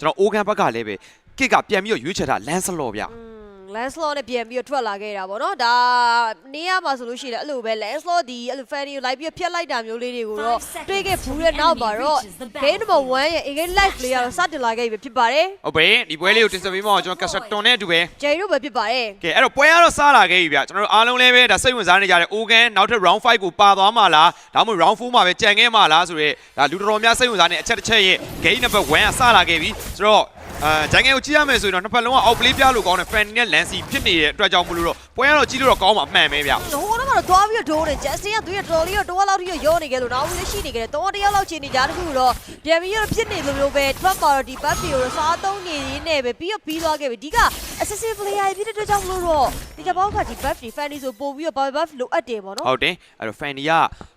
ကျွန်တော်အိုဂန်ဘက်ကလည်းပဲကစ်ကပြန်ပြီးတော့ရွေးချယ်တာလန်စလော့ဗျ လန်စလော့နဲ့ပြန်ပြီးတော့ထွက်လာခဲ့တာပေါ့နော်ဒါနေရမှာဆိုလို့ရှိရင်အဲ့လိုပဲလန်စလော့ဒီအဲ့လိုဖန်နီကိုလိုက်ပြီးဖျက်လိုက်တာမျိုးလေးတွေကိုတော့တွေ့ခဲ့ဘူးတဲ့နောက်မှာတော့ game number 1ရဲ့ again live လေးကတော့စတင်လာခဲ့ပြီဖြစ်ပါတယ်ဟုတ်ပြီဒီပွဲလေးကိုတင်ဆက်ပေးမအောင်ကျွန်တော်ကက်ဆက်တွန်နဲ့အတူပဲဂျယ်တို့ပဲဖြစ်ပါတယ်ကဲအဲ့တော့ပွဲကတော့စားလာခဲ့ပြီဗျကျွန်တော်တို့အားလုံးလည်းပဲဒါစိတ်ဝင်စားနေကြတဲ့အိုဂန်နောက်ထပ် round 5ကိုပါသွားမှာလားဒါမှမဟုတ် round 4မှာပဲကြံခဲ့မှာလားဆိုတော့ဒါလူတော်တော်များစိတ်ဝင်စားနေအချက်တစ်ချက်ရဲ့ game number 1ကစားလာခဲ့ပြီဆိုတော့ အဲဂျန်ငယ်ကိုကြည့်ရမယ်ဆိုရင်တော့နှစ်ဖက်လုံးက out play ပြလို့ကောင်းတယ် fan နဲ့ Lancy ဖြစ်နေတဲ့အတွက်ကြောင့်မလို့တော့ပွဲကတော့ကြည့်လို့တော့ကောင်းမှာအမှန်ပဲဗျဟိုတော့ကတော့သွားပြီးတော့ဒိုးနေ Justin ကသူရဲ့တော်လေးတော့တော့လောက်ထိရောနေကြလို့နောက်ပြီးရှိနေကြတယ်တော့တယောက်လောက်ချင်နေကြတခုတော့ပြန်ပြီးတော့ဖြစ်နေလို့မျိုးပဲ Trump ပါတော့ဒီ buff တွေကိုတော့စားသုံးနေရင်းနဲ့ပဲပြီးတော့ပြီးသွားခဲ့ပြီဒီက assassin player ဖြစ်တဲ့အတွက်ကြောင့်မလို့တော့ဒီကဘောက်ကဒီ buff တွေ fan တွေဆိုပို့ပြီးတော့ buff လိုအပ်တယ်ပေါ့နော်ဟုတ်တယ်အဲ့တော့ fan တွေက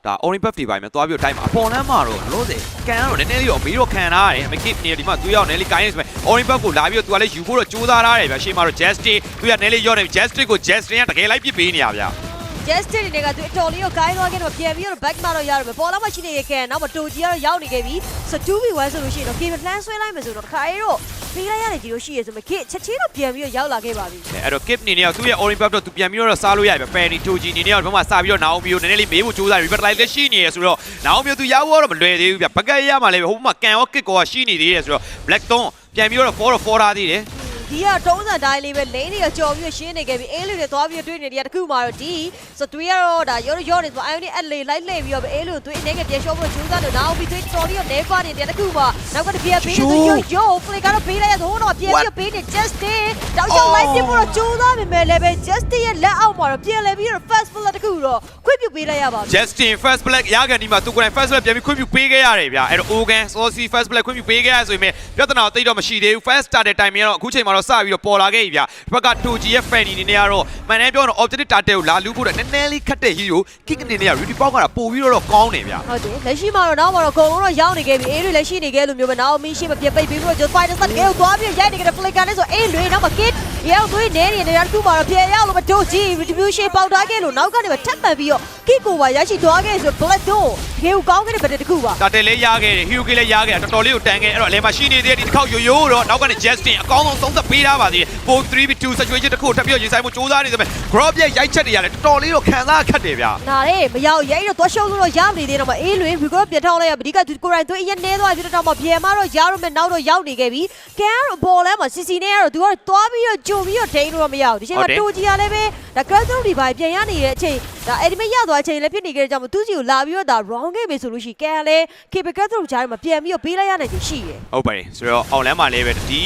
ဒါ orange buff တွေပါမယ်သွားပြီးတော့တိုင်းမှာအပေါ်လမ်းမှာတော့လို့စေကန်ကတော့နည်းနည်းလေးတော့မေးတော့ခံထားရတယ်အမကစ်နေဒီမှာသူရောက်နေလေးကိုင်းနေဆိုပေ orange buff ကိုလာပြီးတော့သူကလည်းယူဖို့တော့ကြိုးစားထားတယ်ဗျရှေ့မှာတော့ justin သူကနည်းလေးရော့နေ justin ကို justin ကတကယ်လိုက်ပစ်ပေးနေရဗျ Justin တွေကသူအတော်လေးကို guide သွားခဲ့တော့ပြန်ပြီးတော့ back မှာတော့ရတော့ပဲပေါ်လာမှရှိနေတဲ့ကန်နောက်မှတူကြီးကတော့ရောက်နေခဲ့ပြီဆို 2v1 ဆိုလို့ရှိရင်တော့ game plan ဆွဲလိုက်မယ်ဆိုတော့တခါရဲတော့ပြီးလိုက်ရတယ်ဒီလိုရှိရဆိုမှ kit ချက်ချင်းတော့ပြန်ပြီးတော့ရောက်လာခဲ့ပါပြီအဲ့တော့ kip နေနေတော့သူ့ရဲ့ orange buff တော့သူပြန်ပြီးတော့စားလို့ရပြီ fanny toji နေနေတော့ဘယ်မှာစားပြီးတော့ naomi ကိုနည်းနည်းလေးမေးဖို့ကြိုးစားပြီး but like လည်းရှိနေရဆိုတော့ naomi သူရောက်တော့မလွယ်သေးဘူးဗျဘကက်ရမှာလည်းဟိုဘက်မှာကန်ရော kit ကောရှိနေသေးတယ်ဆိုတော့ black don ပြန်ပြီးတော့ for တော့ for ထားသေးတယ်ဒီကတုံးစံတိုင်းလေးပဲလိန်းတွေကကြော်ပြီးရှင်းနေခဲ့ပြီအေးလူတွေသွားပြီးတွေ့နေတယ်တခုမှတော့ဒီဆိုတွေးရတော့ဒါရောရောနေဆိုအိုင်ဒီအလေးလိုက်လှည့်ပြီးတော့အေးလူတွေအနေနဲ့ပြန်ရှော့ဖို့ကြိုးစားတော့နောက်ပြီးတွေးတော်လေးနေပါနေတယ်တခုမှနောက်ကတပြက်ပေးနေရောရောဖလေကတော့ပေးလိုက်ရတော့တော့ပြန်ပြီးပေးနေ Justin တောက်ချောက်လိုက်ပြဖို့တော့ကြိုးစားပေမဲ့လည်းပဲ Justin ရဲ့လက်အောက်မှာတော့ပြန်လဲပြီးတော့ fast bullet တခုတော့ ခွင့်ပြုပေးလိုက်ရပါပြီ Justin first black ရကန်ဒီမှာသူကိုယ်တိုင် first black ပြန်ပြီးခွင့်ပြုပေးခဲ့ရတယ်ဗျအဲ့တော့ Ogan Saucy first black ခွင့်ပြုပေးခဲ့ရဆိုရင်ပြဿနာတော့တိတ်တော့မရှိသေးဘူး first started time ကတော့အခုချိန်မှာတော့စပြီးတော့ပေါ်လာခဲ့ပြီဗျဒီဘက်က Toji ရဲ့ fan အနေနဲ့ကတော့မှန်တယ်ပြောတော့ objective target ကိုလာလူဖို့တော့နည်းနည်းလေးခတ်တဲ့ hero kick အနေနဲ့က Rudy Pop ကတော့ပို့ပြီးတော့ကောင်းတယ်ဗျဟုတ်တယ်လက်ရှိမှာတော့နောက်မှာတော့အကုန်လုံးတော့ရောက်နေခဲ့ပြီအေးတွေလည်းရှိနေခဲ့လို့မျိုးပဲနောက်မင်းရှိမပြတ်ပိတ်ပြီးတော့ just fight ဆက်တကယ်ကိုသွားပြီးရိုက်နေကြတဲ့ flicker နဲ့ဆိုအေးတွေနောက်မှာ kid ရောသွေးနေနေတယ်တခုမှာတော့ပြေရောက်လို့မတို့ကြည့် retribution ပေါက်ထားခဲ့လို့နောက်ကနေပဲထပ်မှန်ပြီးတော့ kid ကိုပါရရှိသွားခဲ့ဆို black door တကယ်ကိုကောင်းခဲ့တဲ့ဗတ်တခုပါတာတယ်လေးရခဲ့တယ် hero ကလေးရခဲ့တယ်တော်တော်လေးကိုတန်ခဲ့အဲ့တော့အလဲမှာရှိနေသေးတယ်ဒီတစ်ခေါက်ယိုယိုတော့နောက်ကနေ Justin အကောင်းဆုံးသုံးသက်ပေးထားပါသေးတယ်4 3 2 situation တစ်ခုထပ်ပြီးတော့ရင်ဆိုင်မှုစူးစမ်းနေတယ်ပဲ grab ရဲ့ရိုက်ချက်တွေရတယ်တော်တော်လေးတော့ခံစားခက်တယ်ဗျနားလေမရောက်ရိုက်တော့သွားရှုံးလို့တော့ရမနေသေးတော့မအေးလွင် record ပြထောင်းလိုက်ရပြီဒီကသူကိုယ်တိုင်သွေးအရင်နေသွားပြီတော့မှပြန်မတော့ရတော့မယ်နောက်တော့ရောက်နေခဲ့ပြီကန်ကတော့ဘော်လဲမှာစီစီနဲ့ကတော့သူကတော့သွားပြီးတော့ကြုံပြီးတော့ဒိန်းလို့တော့မရဘူးဒီချိန်မှာတူကြီးကလည်းပဲဒါ crystal ဒီပိုင်းပြန်ရနေတဲ့အချိန် ဒါ enemy ရသွားတဲ့အချိန်လည်းဖြစ်နေကြတဲ့ကြောင့်သူစီကိုလာပြီးတော့ဒါ wrong game ပဲဆိုလို့ရှိကန်ကလည်း keep crystal ကြားမှာပြန်ပြီးတော့ပေးလိုက်ရနိုင်ချင်ရှိတယ်ဟုတ်ပါတယ်ဆိုတော့အောင်လမ်းမှာလည်းပဲဒီ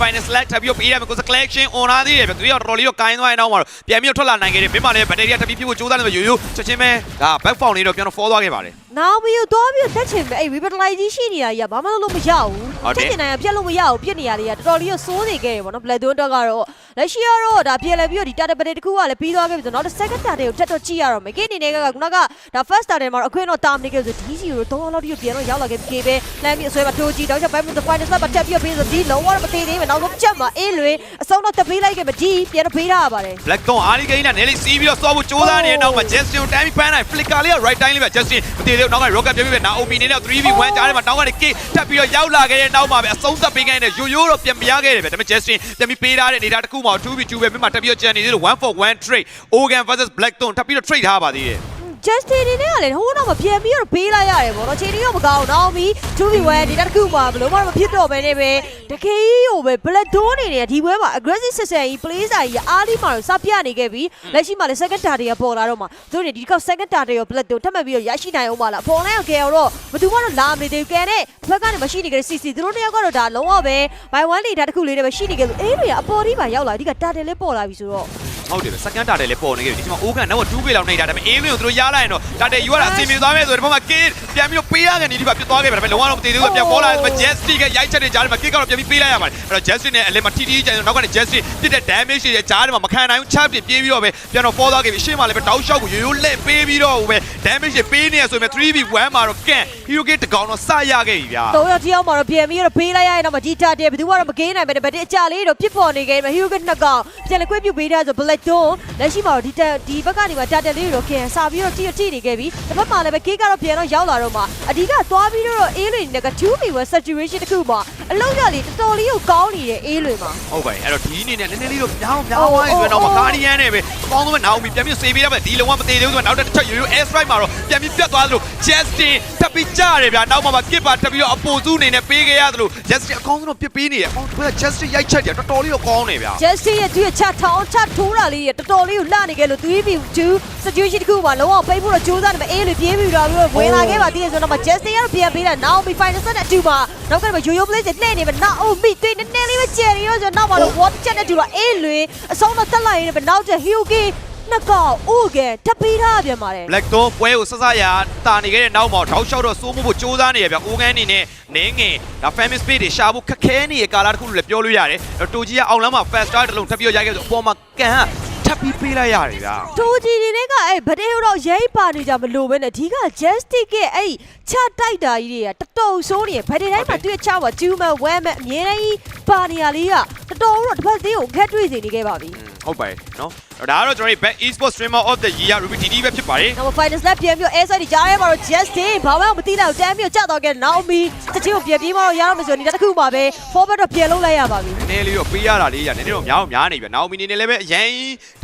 final select ထပ်ပြီးတော့ပေးရမယ်ကိုစ collection on ထားသေးတယ်ဗျသူရောတော်တော်လေးတော့ကိုင်းသွားရင်တော့မှာတော့ပြန်ပြီးတော့ထွက်လာနိုင်ခဲ့တယ်ဘင်းမှာလည်းဘက်တရီကထပ်ပြီးပြဖို့ကြိုးစားနေတယ်ယိုယိုချက်ချင်းပဲဒါ back found လေးတော့ပြန်တော့ fall သွားခဲ့ပါတယ်နောက်ပြီးတော့ပြီးတော့တက်ချင်ပဲအဲ့ revitalize ကြီးရှိနေတာကြီးကဘာမှလုပ်လို့မရဘူးဟုတ်တယ်တက်ချင်နိုင်ပြက်လို့မရဘူးပြစ်နေရလေးကတော်တော်လေးကိုစိုးနေခဲ့တယ်ဗောနော် black don တော့ကတော့လက်ရှိကတော့ဒါပြေလည်ပြီးတော့ဒီ data pad တခုကလည်းပြီးသွားခဲ့ပြီဆိုတော့နောက် second data ကိုတက်တော့ကြည့်ရတော့မယ်ကိအနေနဲ့ကခုနကဒါ first data မှာအခွင့်တော့တာမနေခဲ့ဆို DC ကိုတော့လောက်တိပြန်တော့ရောက်လာခဲ့ပြီပဲလမ်းပြီးအဆွဲမှာတိုးကြည့်တော့ချက်ပိုင်းမှာ final step တက်ပြီးပြီးဆိုဒီလုံးဝမသေးသေးဘူးနောက်ဆုံးချက်မှာအေးလွင်အဆုံးတော့တပေးလိုက်ခဲ့ပြီဒီပြန်တော့ပေးထားရပါတယ် black don အားလေးကိန်းနဲ့နည်းလေးစီးပြီးတော့စောဖို့ကြိုးစားနေတဲ့နောက်မှာ Justin ကိုတိုင်းပြီးပန်းနိုင် flicker လေးက right time လေးပဲ Justin မတည်သေးဘူးနောက်က rocket ပြပြပဲနာ OP နေနဲ့ 3v1 ကြားထဲမှာတောင်းကနေ kick ထပ်ပြီးတော့ရောက်လာခဲ့တဲ့နောက်မှာပဲအဆုံးသတ်ပေးခိုင်းတဲ့ယိုယိုတော့ပြန်မရခဲ့တယ်ပဲဒါပေမဲ့ Justin ပြန်ပြီးပေးထားတဲ့နေတာတစ်ခုမှာ 2v2 ပဲမြမတက်ပြီးတော့ကြံနေသေးလို့1 for 1 trade Ogan versus Black Don ထပ်ပြီးတော့ trade ထားပါသေးတယ် Justin နေနဲ့ကလည်းဟိုးတော့မပြန်ပြီးတော့ပေးလိုက်ရတယ်ဗောနော်ချိန်ကြီးတော့မကောင်းတော့ပြီး 2v1 ဒီတစ်ခုမှဘလို့မှမဖြစ်တော့ဘဲနဲ့ပဲတကယ်ကြီးဟိုပဲ Black Door နေနေဒီဘွဲမှာ aggressive ဆက်ဆံကြီး play စာကြီးအားလီမှာတော့စပြနေခဲ့ပြီးလက်ရှိမှာလည်း second target ကပေါ်လာတော့မှာသူတို့နေဒီတစ်ခေါက် second target ရော Black Door ထပ်မှတ်ပြီးတော့ရရှိနိုင်အောင်ပါလားပေါ်လိုင်းအောင်ကဲတော့ဘယ်သူမှတော့လာမနေသေးဘူးကဲတဲ့ဘက်ကနေမရှိနေကြတဲ့ CC သူတို့တစ်ယောက်ကတော့ဒါလုံးဝပဲ by one leader တစ်ခုလေးနဲ့ပဲရှိနေကြလို့အေးတွေကအပေါ်ဒီပါရောက်လာဒီက target လေးပေါ်လာပြီဆိုတော့ဟုတ်တယ်ပဲ second target လည်းပေါ်နေခဲ့ပြီဒီမှာ Ogan နောက် 2k လောက်နေတာဒါပေမဲ့ Aim ကိုသူတို့ရလိုက်ရင်တော့ target ယူရတာအဆင်ပြေသွားမယ်ဆိုတော့ဒီဘက်မှာ kid ပြန်ပြီးတော့ပေးရကနေဒီမှာပြတ်သွားခဲ့ပြီဒါပေမဲ့လုံးဝတော့မတည်သေးဘူးပြန်ပေါ်လာတယ် Justin ကရိုက်ချက်တွေကြားထဲမှာ kid ကတော့ပြန်ပြီးပေးလိုက်ရပါတယ်အဲ့တော့ Justin နဲ့အလဲမှာ TT ကျန်နောက်ကနေ Justin ပြစ်တဲ့ damage တွေကြားထဲမှာမခံနိုင်ဘူးချပ်ပြပြေးပြီးတော့ပဲပြန်တော့ fall သွားခဲ့ပြီရှေ့မှာလည်းပဲတောက်လျှောက်ကိုရိုးရိုးလက်ပေးပြီးတော့ပဲ damage တွေပေးနေရဆိုပေမဲ့ 3v1 မှာတော့ကန် hero kit တကောင်တော့စရခဲ့ပြီဗျာတော့ရတီအောင်မှာတော့ပြန်ပြီးတော့ပေးလိုက်ရရင်တော့မဒီတာတဲ့ဘယ်သူမှတော့မကင်းနိုင်ပဲဗတ်အကြလေးတော့ပြစ်ပေါ်နေခဲ့တယ်ဟီယိုကနှစ်ကောင်ပြန်လေခွင့်ပြုပေးထားဆို Black Dawn လက်ရှိမှာတော့ဒီတက်ဒီဘက်ကနေမှတာတက်လေးတော့ခင်စာပြီးတော့တိတိနေခဲ့ပြီတစ်ဖက်မှာလည်းပဲကေးကတော့ပြန်တော့ရောက်လာတော့မှအဓိကသွားပြီးတော့အေးလွင်တွေက 2v1 situation တစ်ခုမှာအလုံးရလေးတော်တော်လေးကိုကောင်းနေတဲ့အေးလွင်မှာဟုတ်ပါပြီအဲ့တော့ဒီအနေနဲ့နည်းနည်းလေးတော့ပြောင်းပြောင်းသွားပြီဆိုတော့မကာဒီယန်နဲ့ပဲအကောင်းဆုံးပဲနောက်ပြီးပြန်ပြီးစေးပေးရမယ်ဒီလုံးဝမသေးသေးဘူးဆိုတော့နောက်တစ်ချက်ရိုးရိုး air strike မှာတော့ပြန်ပြီးပြတ်သွားသလို Justin တက်ပြီးကြရတယ်ဗျာနောက်မှမှကစ်ပါတက်ပြီးတော့အပိုစုအနေနဲ့ပေးခဲ့ရသလို Justin အကောင်းဆုံးတော့ပြစ်ပေးနေရအောင်သူက Justin ရိုက်ချက်တယ်တော်တော်လေးတော့ကောင်းနေဗျာ Jesse ရဲ့သူ့ရဲ့ချက်ထောင်းချက်ထိုးတာလေးရတော်တော်လေးကိုလှနေခဲ့လို့ 3v2 situation တစ်ခုမှာလုံးဝပိတ်ဖို့တော့ကြိုးစားနေမှာအေးလို့ပြေးပြီးတော့ဝင်လာခဲ့ပါသေးတယ်ဆိုတော့မှ Jesse ကတော့ပြန်ပေးတာ now be final set နဲ့အတူမှာနောက်ကမှရိုးရိုး play နဲ့နေမှာ now oh me တွေ့နည်းနည်းလေးပဲကျယ်ရီရောဆိုတော့နောက်မှာတော့ what ချက်နဲ့တူတော့အေးလွေအဆုံးတော့တက်လိုက်ရင်ပဲနောက်ကျ Hyuki နှစ်ကောင်အိုးကထပ်ပေးထားပြန်ပါတယ် Black Dawn ပွဲကိုဆက်စရတာနေခဲ့တဲ့နောက်မှာထောက်လျှောက်တော့စိုးမှုဖို့စူးစမ်းနေရဗျအိုးငန်းအနေနဲ့နင်းငင်ဒါ famous space တွေရှာဖို့ခက်ခဲနေတဲ့ကာလာတစ်ခုလို့လည်းပြောလို့ရတယ်။တူကြီးကအောင်လမ်းမှာ fast star တစ်လုံးထပ်ပြီးရိုက်ခဲ့ဆိုအပေါ်မှာကန်ကထပ်ပြီးပေးလိုက်ရတယ်ဗျာတိုးကြီးတွေကအဲ့ဗတဲ့တော့ရိပ်ပါနေကြမလို့ပဲနဲ့ဒီက Justic ရဲ့အဲ့ချတိုက်တာကြီးတွေကတော်တော်ဆိုးနေဗတဲ့တိုင်းမှာတွေ့ချပါကျူးမဝဲမအမြဲတမ်းပါနေရလေးကတော်တော်တော့တစ်ပတ်သေးကိုခက်တွေ့စေနေခဲ့ပါပြီ။ဟုတ်ပါတယ်နော်။ဒါကတော့ကျွန်တော်တို့ Back Esports Streamer of the Year Ruby TD ပဲဖြစ်ပါတယ်။နောက် Finals လက်ပြန်ပြီး Air ဒီကြားထဲမှာတော့ Justin ဘာမှမသိတော့တမ်းပြီးကြောက်တော့ခဲ့ Naomi တချီကိုပြန်ပြေးမတော့ရတော့မယ်ဆိုရင်ဒီတစ်ခုပါပဲ forward တော့ပြန်လုံးလိုက်ရပါပြီ။နည်းနည်းလေးတော့ပေးရတာလေးရနည်းနည်းတော့များများနေပြီ။နောက်မီနေနေလည်းပဲအရင်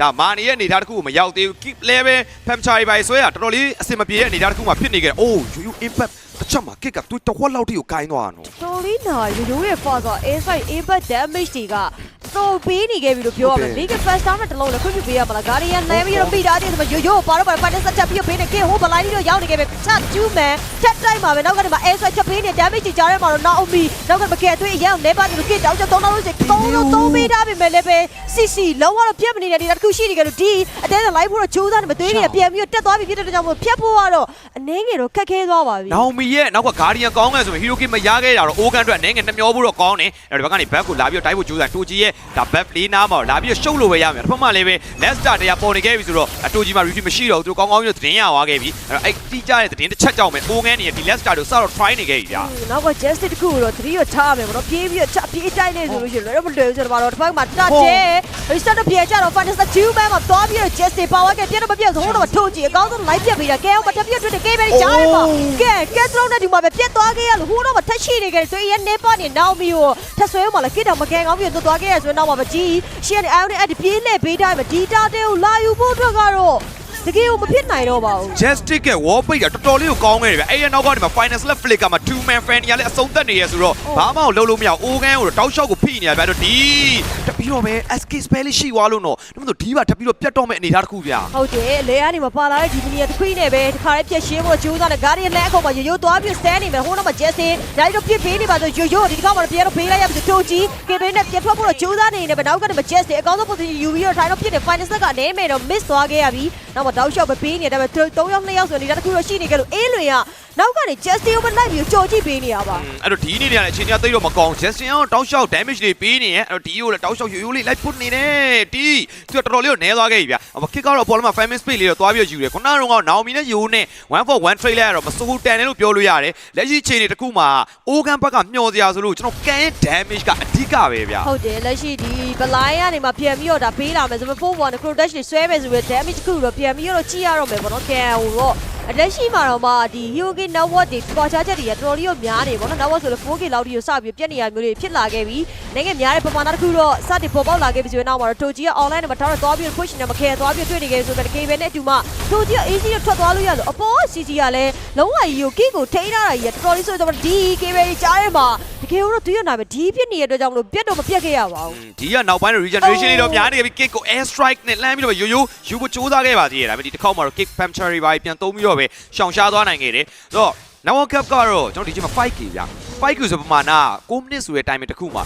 ဒါမာနေရဲ့အနေထားတစ်ခုကိုမရောက်သေးဘူး keep level Pamchari ပဲဆွဲရတော်တော်လေးအဆင်မပြေတဲ့အနေထားတစ်ခုမှဖြစ်နေခဲ့တယ်။ Oh you you impact တစ်ချက်မှာ kick ကသူတစ်ဝက်လောက်ထိကိုကိုင်းသွားတာနော်။တော်လေးနာရိုးရိုးရဲ့ force ဆို Air impact damage တွေကတော်ပေးနေခဲ့ပြီလို့ပြောရမယ် Big Fast Down နဲ့တလုံးလည်းခွင့်ပြုပေးရမလား Guardian လဲပြီးတော့ပြီးတာတည်းဆိုမှရိုးရိုးပါတော့ပါ Finals ချက်ပြီးပေးနေကေဟိုဘလိုင်းတော့ရောက်နေခဲ့ပြီချက်ကျူးမယ်ချက်တိုင်းမှာပဲနောက်ကနေမှာ Air ချက်ပေးနေ damage တွေကြားထဲမှာတော့ Naomi နောက်ကမကဲသွေးအရင်လဲပါနေလို့ကေတောင်းချက်သုံးတော့လို့စိသုံးလို့သုံးပေးထားပြီမဲ့လည်းပဲ CC လုံးဝတော့ပြတ်မနေတဲ့ဒီတစ်ခုရှိနေကြလို့ဒီအတဲလိုက်ဖို့တော့ကြိုးစားနေမသွေးတွေပြန်ပြီးတက်သွားပြီဖြစ်တဲ့ကြောင့်မို့ဖြတ်ဖို့ကတော့အနေငယ်တော့ခက်ခဲသွားပါပြီ။နောင်မီရဲ့နောက်က Guardian ကောင်းခဲ့ဆိုရင် Hero King မရခဲ့တာတော့ Ogan အတွက်အနေငယ်နှမျောဖို့တော့ကောင်းတယ်။အဲဒီဘက်ကနေ back ကိုလာပြီးတော့တိုက်ဖို့ကြိုးစားတူကြီးရဲ့ဒါ back လေးနားမှာလာပြီးတော့ရှုပ်လို့ပဲရမယ်။တစ်ဖက်မှာလည်းပဲ Leicester တရားပေါ်နေခဲ့ပြီဆိုတော့အတူကြီးမှာ routine မရှိတော့ဘူးသူကောင်းကောင်းပြီးတော့သတင်းရသွားခဲ့ပြီ။အဲ့တော့အဲ့တိကျတဲ့သတင်းတစ်ချက်ကြောင့်ပဲ Ogan နေဒီ Leicester တို့စတော့ try နေခဲ့ပြီဗျာ။နောက်က justice တခုကိုတော့သတိရထားမယ်ဗောနော်ပြေးပြီးတော့ချပြေးတိုက်နေဆိုလို့ရှိရင်လည်းမလွယ်ဘူးဆိုတော့ဗောနော်တစ်ဖက်မှာတတ်တယ်ဒီစတော့ပြေးကြတော့ fantasy 2 man မှာသွားပြီးတော့ justice power ကပြတ်တော့မပြတ်ဆိုတော့ထုံကြည့်အကောင်းဆုံး live ပြတ်ပြီးတာကဲအောင်မတက်ပြတ်တွေ့တယ်ကဲပဲကြားရပါကဲကဲသလုံးနဲ့ဒီမှာပဲပြတ်သွားခဲ့ရလို့ဟိုတော့မထက်ရှိနေခဲ့ဆိုရင်နေပါနေနောက်မီကိုထက်ဆွဲမှလည်းကိတော့မကဲကောင်းပြီးတော့သွားခဲ့ရဆိုရင်နောက်မှာမကြည့်ရှင်းနေအောင်နဲ့အဲ့ဒီပြေးလက်ပေးတိုင်းမှာဒီတာတဲကိုလာယူဖို့အတွက်ကတော့ တကယ်ကိုမဖြစ်နိုင်တော့ပါဘူး Justic ရဲ့ wall break ကတော်တော်လေးကိုကောင်းခဲ့တယ်ဗျအဲ့ရနောက်ကနေမှာ final left flicker မှာ two man fan ကြီးလည်းအဆုံးသက်နေရဆိုတော့ဘာမှလုံးလို့မရဘူး Ogan ကိုတော့တောက်လျှောက်ကိုဖိနေရဗျအဲ့တော့ဒီတပြီးတော့ပဲ SK spell လေးရှိသွားလို့တော့ဒါမှမဟုတ်ဒီပါတပြီးတော့ပြတ်တော့မဲ့အနေထားတစ်ခုဗျာဟုတ်တယ်လေကနေမပါလာတဲ့ဒီမီနီယာတစ်ခွေးနဲ့ပဲတခါလေးပြက်ရှင်းဖို့ကြိုးစားတယ်ဂါရီယန်လည်းအခုမှရိုးရိုးသွားပြီးစတန်နေမယ်ဟိုတော့မှဂျက်စင်ဒါကြီးတော့ပြစ်ပေးနေပါဆိုရိုးရိုးဒီတစ်ခါမှပြန်တော့ပေးလိုက်ရပြီတိုဂျီကေဘင်းနဲ့ပြတ်ထွက်ဖို့တော့ကြိုးစားနေနေပဲနောက်ကနေမှဂျက်စင်အကောင်းဆုံး position ယူပြီးတော့ထိုင်တော့ပြစ်တယ် final set ကနေမယ်တော့ miss သွားခဲ့ရပြီနောက်မှတောက်လျှောက်ပဲပေးနေတယ်ပဲ3ယောက်2ယောက်ဆိုနေတာတစ်ခုတော့ရှိနေကြလို့အေးလွင်ကနောက်ကနေဂျက်စင်ကိုပဲလိုက်ပြီးကြော်ကြည့်ပေးနေရပါအဲ့တော့ဒီနေ့နေရတဲ့အချိန်ကြီးသိတော့မကောင်း Justin ကတောက်လျှောက် damage တွေပေးနေရဲ့အဲ့တော့ဒီကိုလည်းတောက်လျှောက်ရိုးရိုးလေးလိုက်ပုတ်နေတယ်ဒီသူကတော်တော်လေးကိုနဲသွားခဲ့ပြီဗျအမ kick ကတော့ပေါ်လမှာ famous space လေးတော့သွားပြီးယူတယ်ခုနကတော့ Naomi နဲ့ Yo နဲ့1 for 1 trade လိုက်ရတော့မစိုးတန်တယ်လို့ပြောလို့ရတယ်လက်ရှိချိန်တွေတစ်ခုမှာ Ogan ဘက်ကမျောစရာဆိုလို့ကျွန်တော်ကန်ရဲ့ damage ကအဓိကပဲဗျဟုတ်တယ်လက်ရှိဒီဘလိုင်းကနေမှပြန်ပြီးတော့ဒါပေးလာမယ်ဆိုတော့4 1 crow dash တွေဆွဲမယ်ဆိုပြီး damage တစ်ခုတော့ပြန်ပြီးတော့ကြည့်ရတော့ မယ်ပေါ့နော်ကန်ဟိုတော့လက်ရှိမှာတော့မှဒီ Hyoge network တွေပေါ်ချချက်တွေကတော်တော်လေးကိုများနေပေါ့နော် network ဆိုလို့ 4K လောက်ထိကိုစပြီးပြက်နေရမျိုးတွေဖြစ်လာခဲ့ပြီနိုင်ငံများတဲ့ပမာဏတစ်ခုတော့စတင်ပေါ်ပေါက်လာခဲ့ပြီဆိုရင်နောက်မှာတော့ Toji က online နဲ့မထားတော့သွားပြီး push နဲ့မခဲသွားပြီးတွေ့နေခဲ့ဆိုတော့ KB နဲ့အတူမှ Toji က AC နဲ့ထွက်သွားလို့ရလို့အပေါ် CC ကလည်းလုံးဝကြီးကို kick ကိုထိန်းထားတာကြီးကတော်တော်လေးဆိုတော့ဒီ KB ကြားထဲမှာတကယ်တော့သူရနာပဲဒီဖြစ်နေတဲ့အတွက်ကြောင့်မလို့ပြက်တော့မပြက်ခဲ့ရပါဘူးဒီကနောက်ပိုင်းတော့ regeneration လေးတော့များနေပြီ kick ကို air strike နဲ့လှမ်းပြီးတော့ရိုးရိုးယူဖို့စူးစမ်းခဲ့ပါသေးတယ်ဒါပေမဲ့ဒီတစ်ခေါက်မှာတော့ kick puncture ပါပြန်သုံးပြီးတော့ပဲရှောင်ရှားသွားနိုင်ခဲ့တယ်ဆိုတော့ now cup ကတော့ကျွန်တော်ဒီချိန်မှာ 5k ဗျာ 5k ဆိုပမာဏ6မိနစ်ဆိုတဲ့ timing တစ်ခုမှာ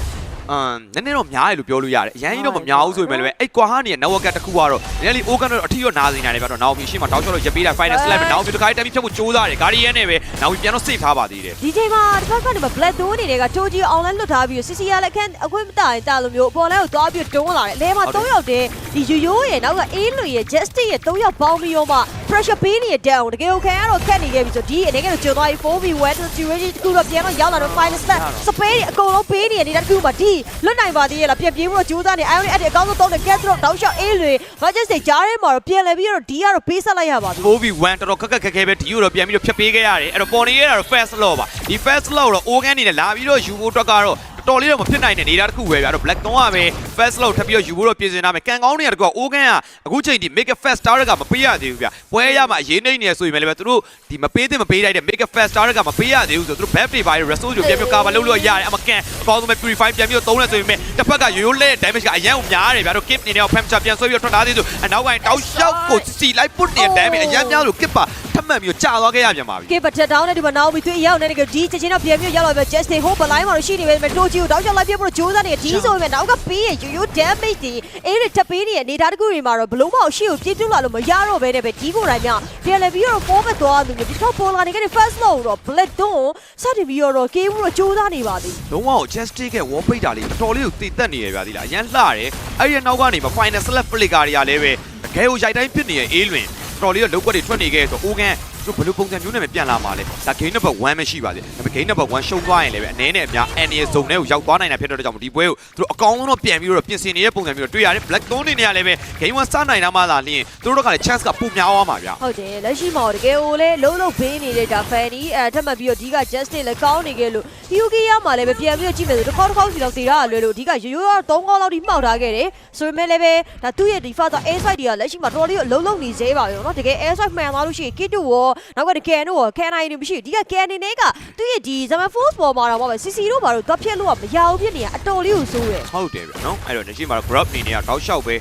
အမ်နည်းနည်းတော့များတယ်လို့ပြောလို့ရတယ်အရင်ကြီးတော့မများဘူးဆိုပေမဲ့လည်းအဲ့ကွာဟာနေရဲ့ network တစ်ခုကတော့နည်းနည်းလေး organ တော့အထီးတော့နားစင်နေတယ်ဗျာတော့နောက်ပြီးရှေ့မှာတောက်ချော့လို့ရပေးတာ final slap နဲ့နောက်ပြီးတစ်ခါတက်ပြီးဖြတ်ဖို့ကြိုးစားတယ် guardian နဲ့ပဲနောက်ပြီးပြန်တော့ save ထားပါသေးတယ်ဒီချိန်မှာတစ်ဖက်ကနေမှာ black door အနေနဲ့က Toji online လွတ်ထားပြီး CC ရလည်းအခန်းအခွင့်မတာရင်တာလိုမျိုးအပေါ်လည်းကိုသွားပြီးတွန်းလာတယ်အလဲမှာ3ယောက်တည်းဒီယူယိုးရဲ့နောက်ကအေးလူရဲ့ justice ရဲ့3ယောက်ပေါင်းပြီးတော့မှ pressure ပေးနေတဲ့တက်အောင်တကယ်ကိုခံရတော့ခက်နေခဲ့ပြီဆိုဒီအနေနဲ့ကျော်သွားပြီ 4v1 situation တခုတော့ပြန်တော့ရောက်လာတော့ final step စပေးအကုန်လုံးပေးနေတဲ့တခုမှဒီလွတ်နိုင်ပါသေးရဲ့လားပြန်ပြေးဖို့ကြိုးစားနေ iron အဲ့ဒီအကောင်းဆုံးသုံးတဲ့ get through တောက်လျှောက်အေးလွေ budget တွေကြားထဲမှာတော့ပြန်လဲပြီးတော့ဒီကတော့ပေးဆက်လိုက်ရပါပြီ 4v1 တော်တော်ခက်ခက်ခက်ခဲပဲဒီကိုတော့ပြန်ပြီးတော့ဖြတ်ပေးခဲ့ရတယ်အဲ့တော့ပေါ်နေရတာတော့ fast law ပါဒီ fast law တော့ organ နေနဲ့လာပြီးတော့ယူဖို့အတွက်ကတော့ တော်တော်လေးတော့မဖြစ်နိုင်တဲ့နေတာတစ်ခုပဲဗျာတော့ black 3ကပဲ fast law ထပ်ပြီးတော့ယူဖို့တော့ပြင်ဆင်ထားမယ်ကန်ကောင်းနေရတကွာ organ ကအခုချိန်ဒီ make a fast star ကမပေးရသေးဘူးဗျာပွဲရမှာအရေးနေနေဆိုရင်လည်းသူတို့ဒီမပေးသင့်မပေးလိုက်တဲ့ make a fast star ကမပေးရသေးဘူးဆိုသူတို့ back play ပါရ resource ကိုပြန်ပြီး cover လုပ်လို့ရတယ်အမကန်အကောင်းဆုံးပဲ purify ပြန်ပြီးတော့သုံးလဲဆိုရင်တစ်ဖက်ကရိုးရိုးလဲ damage ကအရန်ကိုများတယ်ဗျာတို့ kip နေနေအောင် pam ချပြန်ဆွဲပြီးတော့ထွက်လာသေးဆိုအနောက်ပိုင်းတောက်လျှောက်ကိုစီလိုက်ပုတ်နေတဲ့ damage အရန်များလို့ kip ပါထပ် မှန်ပြီးတော့ကြာသွားခဲ့ရပြန်ပါပြီကဲဘတ်တက်ဒေါင်းနဲ့ဒီမှာနောက်ပြီးသွေးရောက်နေတဲ့ကဒီချက်ချင်းတော့ပြန်ပြီးရောက်လာပြီ just stay home ဘလိုင်းမှာတော့ရှိနေပဲတိုချီကိုတောက်ချလိုက်ပြဖို့ကြိုးစားနေဒီဆိုရင်နောက်ကပေးရရိုးရိုး damage ဒီအေးရတက်ပေးနေတဲ့အနေသားတစ်ခုတွေမှာတော့ဘလုံးမအောင်ရှိကိုပြည့်တွလာလို့မရတော့ဘဲနဲ့ပဲဒီကိုတိုင်းများပြန်လဲပြီးတော့ပေါ်မသွားသူမျိုးဒီတော့ပေါ်လာနေခဲ့တဲ့ first low တော့ black တော့စတင်ပြီးတော့ကေးဘူးတော့ကြိုးစားနေပါသည်လုံးဝ justice ရဲ့ wall ပိတ်တာလေးတော်တော်လေးကိုတည်တက်နေရဗျာဒီလားအရန်လှတယ်အဲ့ဒီနောက်ကနေမ final select flicker တွေကလည်းပဲတကယ်ကိုရိုက်တိုင်းဖြစ်နေရဲ့အေးလွင် တော်တော်လေးတော့လောက်ကွက်တွေထွက်နေခဲ့ဆိုအိုးကန်သူဘယ်လိုပုံစံမျိုးနဲ့ပြန်လာမှာလဲဒါ game number 1ပဲရှိပါသေးတယ်ဒါပေမဲ့ game number 1ရှုံးသွားရင်လည်းပဲအနေနဲ့အများ NA zone ထဲကိုရောက်သွားနိုင်တာဖြစ်တဲ့အတွက်ကြောင့်ဒီပွဲကိုသူတို့အကောင်းဆုံးတော့ပြန်ပြီးတော့ပြင်ဆင်နေတဲ့ပုံစံမျိုးတွေ့ရတယ် black tone တွေနေရာလည်းပဲ game 1စနိုင်တာမှလာလင်းသူတို့ကလည်း chance ကပိုများသွားမှာဗျာ ဟုတ်တယ်လက်ရှိမှာတော့တကယ်ကိုလေလုံးလုံးဘေးနေတဲ့ဒါ Fanny အဲထပ်မှတ်ပြီးတော့ဒီက Justin လည်းကောင်းနေခဲ့လို့ Hyukiya မှာလည်းပဲပြန်ပြီးတော့ကြည့်မယ်ဆိုတစ်ခေါက်တစ်ခေါက်စီတော့စီတာလွယ်လို့ဒီကရိုးရိုးတော့3ခေါက်လောက်ထိမှောက်ထားခဲ့တယ်ဆိုပေမဲ့လည်းပဲဒါသူ့ရဲ့ဒီ father air side တွေကလက်ရှိမှာတော်တော်လေးအလုံးလုံးနေသေးပါရောเนาะတကယ် air side မှန်သွားလို့ရှိရင် Kit ရော နောက်ကတကယ်တော့ကန်နိုင်နေမရှိဒီကကန်နေနေကသူ့ရဲ့ဒီ Zaman Force ပေါ်မှာတော့ပဲ CC တို့ဘာလို့တော့ဖြစ်လို့ကမရဘူးဖြစ်နေရအတော်လေးကိုစိုးတယ်ဟုတ်တယ်ဗျနော်အဲ့တော့နေရှိမှာတော့ grab နေနေတော့တောက်လျှောက်ပဲ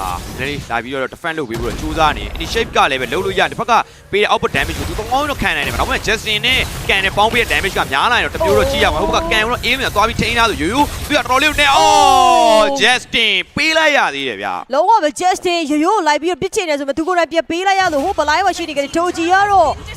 အာနည်းနည်းလာပြီးတော့ defend လုပ်ပြီးတော့စူးစမ်းနေ initiate ကလည်းပဲလုံးလို့ရတယ်တစ်ဖက်ကပေးတဲ့ output damage ကိုသူကောင်းတော့ခံနိုင်တယ်ဗျဒါပေမဲ့ Justin နဲ့ကန်နဲ့ပေါင်းပေးတဲ့ damage ကများလာရင်တော့တမျိုးတော့ကြည့်ရမှာဟိုဘက်ကကန်တော့ aim နဲ့သွားပြီးထိန်းထားဆိုရိုးရိုးသူကတော်တော်လေးနဲ့အော် Justin ပေးလိုက်ရသေးတယ်ဗျလုံးဝပဲ Justin ရိုးရိုးလိုက်ပြီးတော့ပြစ်ချင်တယ်ဆိုမှသူကိုယ်တိုင်ပြပေးလိုက်ရလို့ဟိုဘလိုင်းဝရှိနေကြတဲ့တိုဂျီကတော့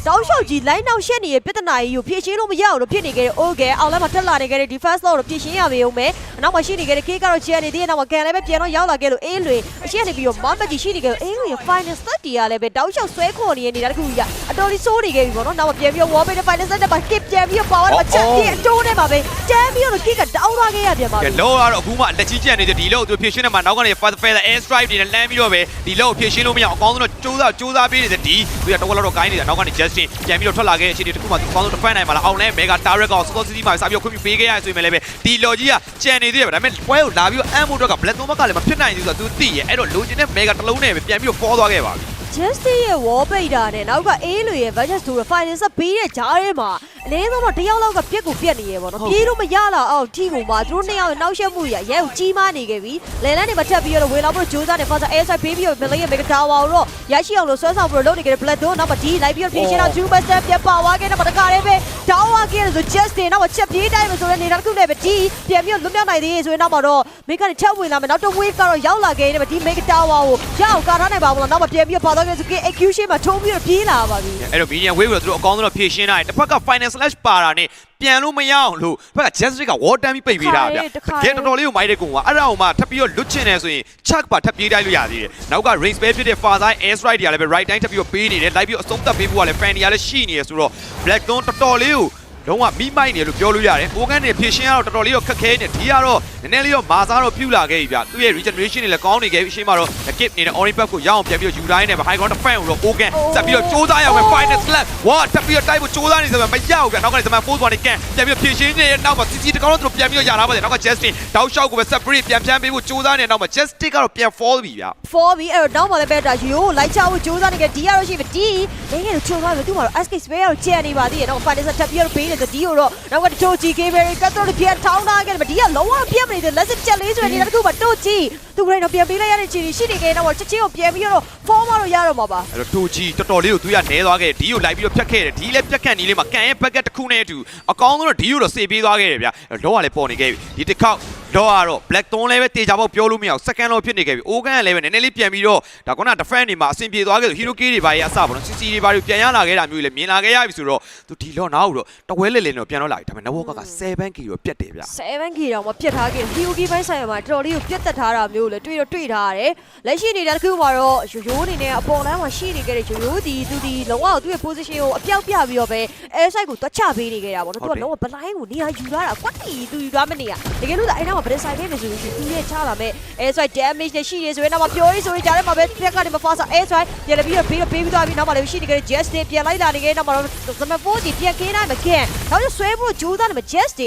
တောင်းလျှောက်ကြီး line နောက်ရှက်နေတဲ့ပြဿနာကြီးကိုဖြေရှင်းလို့မရအောင်လို့ဖြစ်နေကြတဲ့ Okay အောင်လည်းမတက်လာနေကြတဲ့ defense လို့ဖြေရှင်းရပေဦးမယ်အနောက်မှာရှိနေကြတဲ့ K ကတော့ချန်နေသေးတယ်နောက်မှာကန်လည်းပဲပြန်တော့ရောက်လာခဲ့လို့အေးလွေအရှိကနေပြီးတော့မမကြီးရှိနေကြလို့အေးလွေရဲ့ final set တီကလည်းပဲတောင်းလျှောက်ဆွဲခေါ်နေတဲ့နေတာတခုကြီးကအတော်လေးစိုးနေခဲ့ပြီပေါ့နော်နောက်မှာပြန်ပြီးတော့ wall ပေးတဲ့ final set နဲ့ပါ K ပြန်ပြီးတော့ပါဝါတော့ချက်ပြီးအတိုးနဲ့ပါပဲတန်းပြီးတော့ K ကတောင်းသွားခဲ့ရပြန်ပါကဲပြီလောကတော့အခုမှလက်ကြီးကျန်နေတဲ့ဒီလောက်သူဖြည့်ရှင်းနေမှာနောက်ကနေ fast feather air strike တွေနဲ့လမ်းပြီးတော့ပဲဒီလောက်ဖြည့်ရှင်းလို့မရအောင်အကောင်းဆုံးတော့စူးစမ်းစူးစမ်းပေးနေတဲ့ဒီသူကတော့တော့ကိုင်းနေတာနောက်ကနေ Justin ပြန်ပြီးတော့ထွက်လာခဲ့တဲ့အချိန်တခုမှသူအကောင်းဆုံး defend နိုင်မှာလားအောင်လဲ mega target ကောင် score city မှာစပြီးတော့ခွင့်ပြုပေးခဲ့ရဆိုရင်လည်းပဲဒီလော်ကြီးကကြံနေသေးတယ်ဗျဒါပေမဲ့ပွဲကိုလာပြီးတော့အမ်မိုတော့က black 3ဘက်ကလည်းမဖြစ်နိုင်သေးဘူးဆိုတော့သူသိရဲ့အဲ့တော့လိုချင်တဲ့ mega တစ်လုံးနဲ့ပဲပြန်ပြီးတော့ fall သွားခဲ့ပါပြီ Justin ရဲ့ wall ပိတ်တာနဲ့နောက်ကအေးလွေရဲ့ budget ဆိုတော့ final set ပေးတဲ့ဂျားထဲမှာအနည်းဆုံးတော့တစ်ယောက်လောက်ကပြက်ကိုပြက်နေရပေါ့နော်ပြေးလို့မရလာအောင်ထီကိုမှသူတို့နှစ်ယောက်ရဲ့နောက်ရှက်မှုကြီးရဲကိုကြီးမားနေခဲ့ပြီလဲလန်းနေမထက်ပြီးတော့ဝေလာဖို့ကြိုးစားတယ် Father Air Side ပေးပြီးတော့ Million Mega Tower တော့ရရှိအောင်လို့ဆွဲဆောင်ပြီးတော့လုပ်နေခဲ့တဲ့ Black Door နောက်မှာဒီလိုက်ပြီးတော့ပြေးရှင်းတော့ Two Master ပြက်ပါသွားခဲ့တဲ့ပတကားလေးပဲ Tower ခဲ့တယ်ဆို Justin နောက်မှာချက်ပြေးတိုင်းမှာဆိုတော့နေတာတစ်ခုနဲ့ပဲဒီပြန်ပြီးတော့လွတ်မြောက်နိုင်သေးရဲ့ဆိုရင်နောက်မှာတော့ Mega နဲ့ချက်ဝင်လာမယ်နောက်တစ် wave ကတော့ရောက်လာခဲ့တယ်ဒီ Mega Tower ကိုရအောင်ကာထားနိုင်ပါဘူးလားနောက်မှာပြန်ပြီးတော့ပါသွားခဲ့ဆိုက execution မှာထုံးပြီးတော့ပြေးလာပါပြီအဲ့တော့ medium wave ကိုသူတို့အကောင်းဆုံးတော့ဖြည့်ရှင်းလိုက်တစ်ဖက်က final slash ပါတာနဲ့ပြန်လို့မရအောင်လို့ဘက်က Justin က war time ပိတ်ပေးတာဗျတကယ်တော်တော်လေးကိုမိုက်တဲ့ကုံကအဲ့ဒါအောင်မှထပ်ပြီးတော့လွတ်ချင်တယ်ဆိုရင် chuck ပါထပ်ပြေးတိုက်လို့ရသေးတယ်နောက်က race spell ဖြစ်တဲ့ far side air strike တွေကလည်းပဲ right time ထပ်ပြီးတော့ပေးနေတယ်လိုက်ပြီးတော့အဆုံးသတ်ပေးဖို့ကလည်း fan တွေကလည်းရှိနေရဆိုတော့ black dawn တော်တော်လေးကို လုံးဝမိမိုက်နေလို့ပြောလို့ရတယ်။ organ တွေဖြည့်ရှင်းရတော့တော်တော်လေးတော့ခက်ခဲနေဒီကတော့နည်းနည်းလေးတော့မာစားတော့ပြူလာခဲ့ပြီဗျ။သူ့ရဲ့ regeneration တွေလည်းကောင်းနေခဲ့ပြီရှင်းမှာတော့ kip နေတဲ့ orange buff ကိုရအောင်ပြန်ပြီးတော့ယူတိုင်းနဲ့ high ground defense ကိုတော့ organ ဆက်ပြီးတော့စူးစမ်းရအောင် final slap ဝါတက်ပြီးတော့တိုက်ဖို့စူးစမ်းနေစမ်းမရဘူးဗျ။နောက်ကနေစမ်း force ကနေကန်ပြန်ပြီးတော့ဖြည့်ရှင်းနေတဲ့နောက်မှာ CC တကောင်တော့သူတို့ပြန်ပြီးတော့ရလာပါတယ်။နောက်က Justin တောက်လျှောက်ကိုပဲ separate ပြန်ပြန်ပေးဖို့စူးစမ်းနေတဲ့နောက်မှာ Justin ကတော့ပြန် fall ပြီဗျ။ for ပြီးအဲ့တော့နောက်မှလည်းပဲဒါရိုးလိုက်ချဖို့ကြိုးစားနေကြဒီရတော့ရှိပြီဒီငယ်ငယ်တို့ချုံသွားပြီသူ့မှာတော့ SK spare ကိုကျန်နေပါသေးတယ်တော့ final set ထပ်ပြီးတော့ပေးနေတယ်ဒီကိုတော့နောက်ကတိုချီ Gabriel ကတ်တော့ပြန်ထောင်းထားခဲ့တယ်ဒီကလုံးဝပြတ်မနေတယ်လက်စစ်ချက်လေးဆိုရင်ဒီတစ်ခုမှတိုချီသူကလည်းတော့ပြန်ပေးလိုက်ရတဲ့ချီရှိနေခဲ့တော့ချက်ချင်းကိုပြန်ပြီးတော့ form မလို့ရတော့မှာပါအဲ့တော့တူကြီးတော်တော်လေးကိုသူရနဲသွားခဲ့တယ်ဒီကိုလိုက်ပြီးတော့ဖြတ်ခဲ့တယ်ဒီလည်းဖြတ်ခန့်နီးလေးမှာကန်ရဲ့ဘက်ကက်တစ်ခုနဲ့အတူအကောင်းဆုံးတော့ဒီကိုတော့စေပေးသွားခဲ့တယ်ဗျအဲ့တော့လောကလည်းပေါ်နေခဲ့ပြီဒီတစ်ခေါက် တော့ကတော့ black tone လည်းပဲတေချာပေါက်ပြောလို့မရအောင် second လောက်ဖြစ်နေခဲ့ပြီ organ ကလည်းပဲနည်းနည်းလေးပြန်ပြီးတော့ဒါကန defense တွေမှာအဆင်ပြေသွားခဲ့ဆို hero key တွေပါရဲ့အစပေါ့နော် CC တွေပါတွေပြန်ရလာခဲ့တာမျိုးတွေလည်းမြင်လာခဲ့ရပြီဆိုတော့သူဒီလောနောက်တော့တဝဲလေလေတော့ပြန်တော့လာပြီဒါပေမဲ့ network က 7k တော့ပြတ်တယ်ဗျ 7k တောင်မှပြတ်ထားခဲ့တယ် POK ဘိုင်းဆိုင်မှာတော်တော်လေးကိုပြတ်သက်ထားတာမျိုးလည်းတွေ့တော့တွေ့ထားရတယ်လက်ရှိနေတဲ့တစ်ခုမှာတော့ရိုးရိုးအနေနဲ့အပေါ်လမ်းမှာရှိနေခဲ့တဲ့ရိုးရိုးဒီသူဒီလုံးဝသူ့ရဲ့ position ကိုအပြောက်ပြပြီးတော့ပဲ air side ကိုတွက်ချပေးနေခဲ့တာပေါ့နော်သူကလုံးဝဘလိုင်းကိုနေရာယူလာတာကွက်တီသူယူသွားမနေရတကယ်လို့အဲ့တော့ဗရက်ဆိုင်ခဲ့နေဆိုရင်သူရဲ့ချလာမဲ့ air side damage နဲ့ရှိနေဆိုရင်တော့ပြောရေးဆိုရင်ကြားထဲမှာပဲပြက်ကနေမဖားစား air side ပြန်ပြီးတော့ပေးပေးပြီးသွားပြီးနောက်မှလည်းရှိနေခဲ့တဲ့ just တွေပြန်လိုက်လာနေခဲ့နောက်မှတော့ဇမဖိုးကြီးပြန်ခင်းနိုင်မခင်နောက်ကျဆွဲဖို့ကြိုးစားနေမှာ just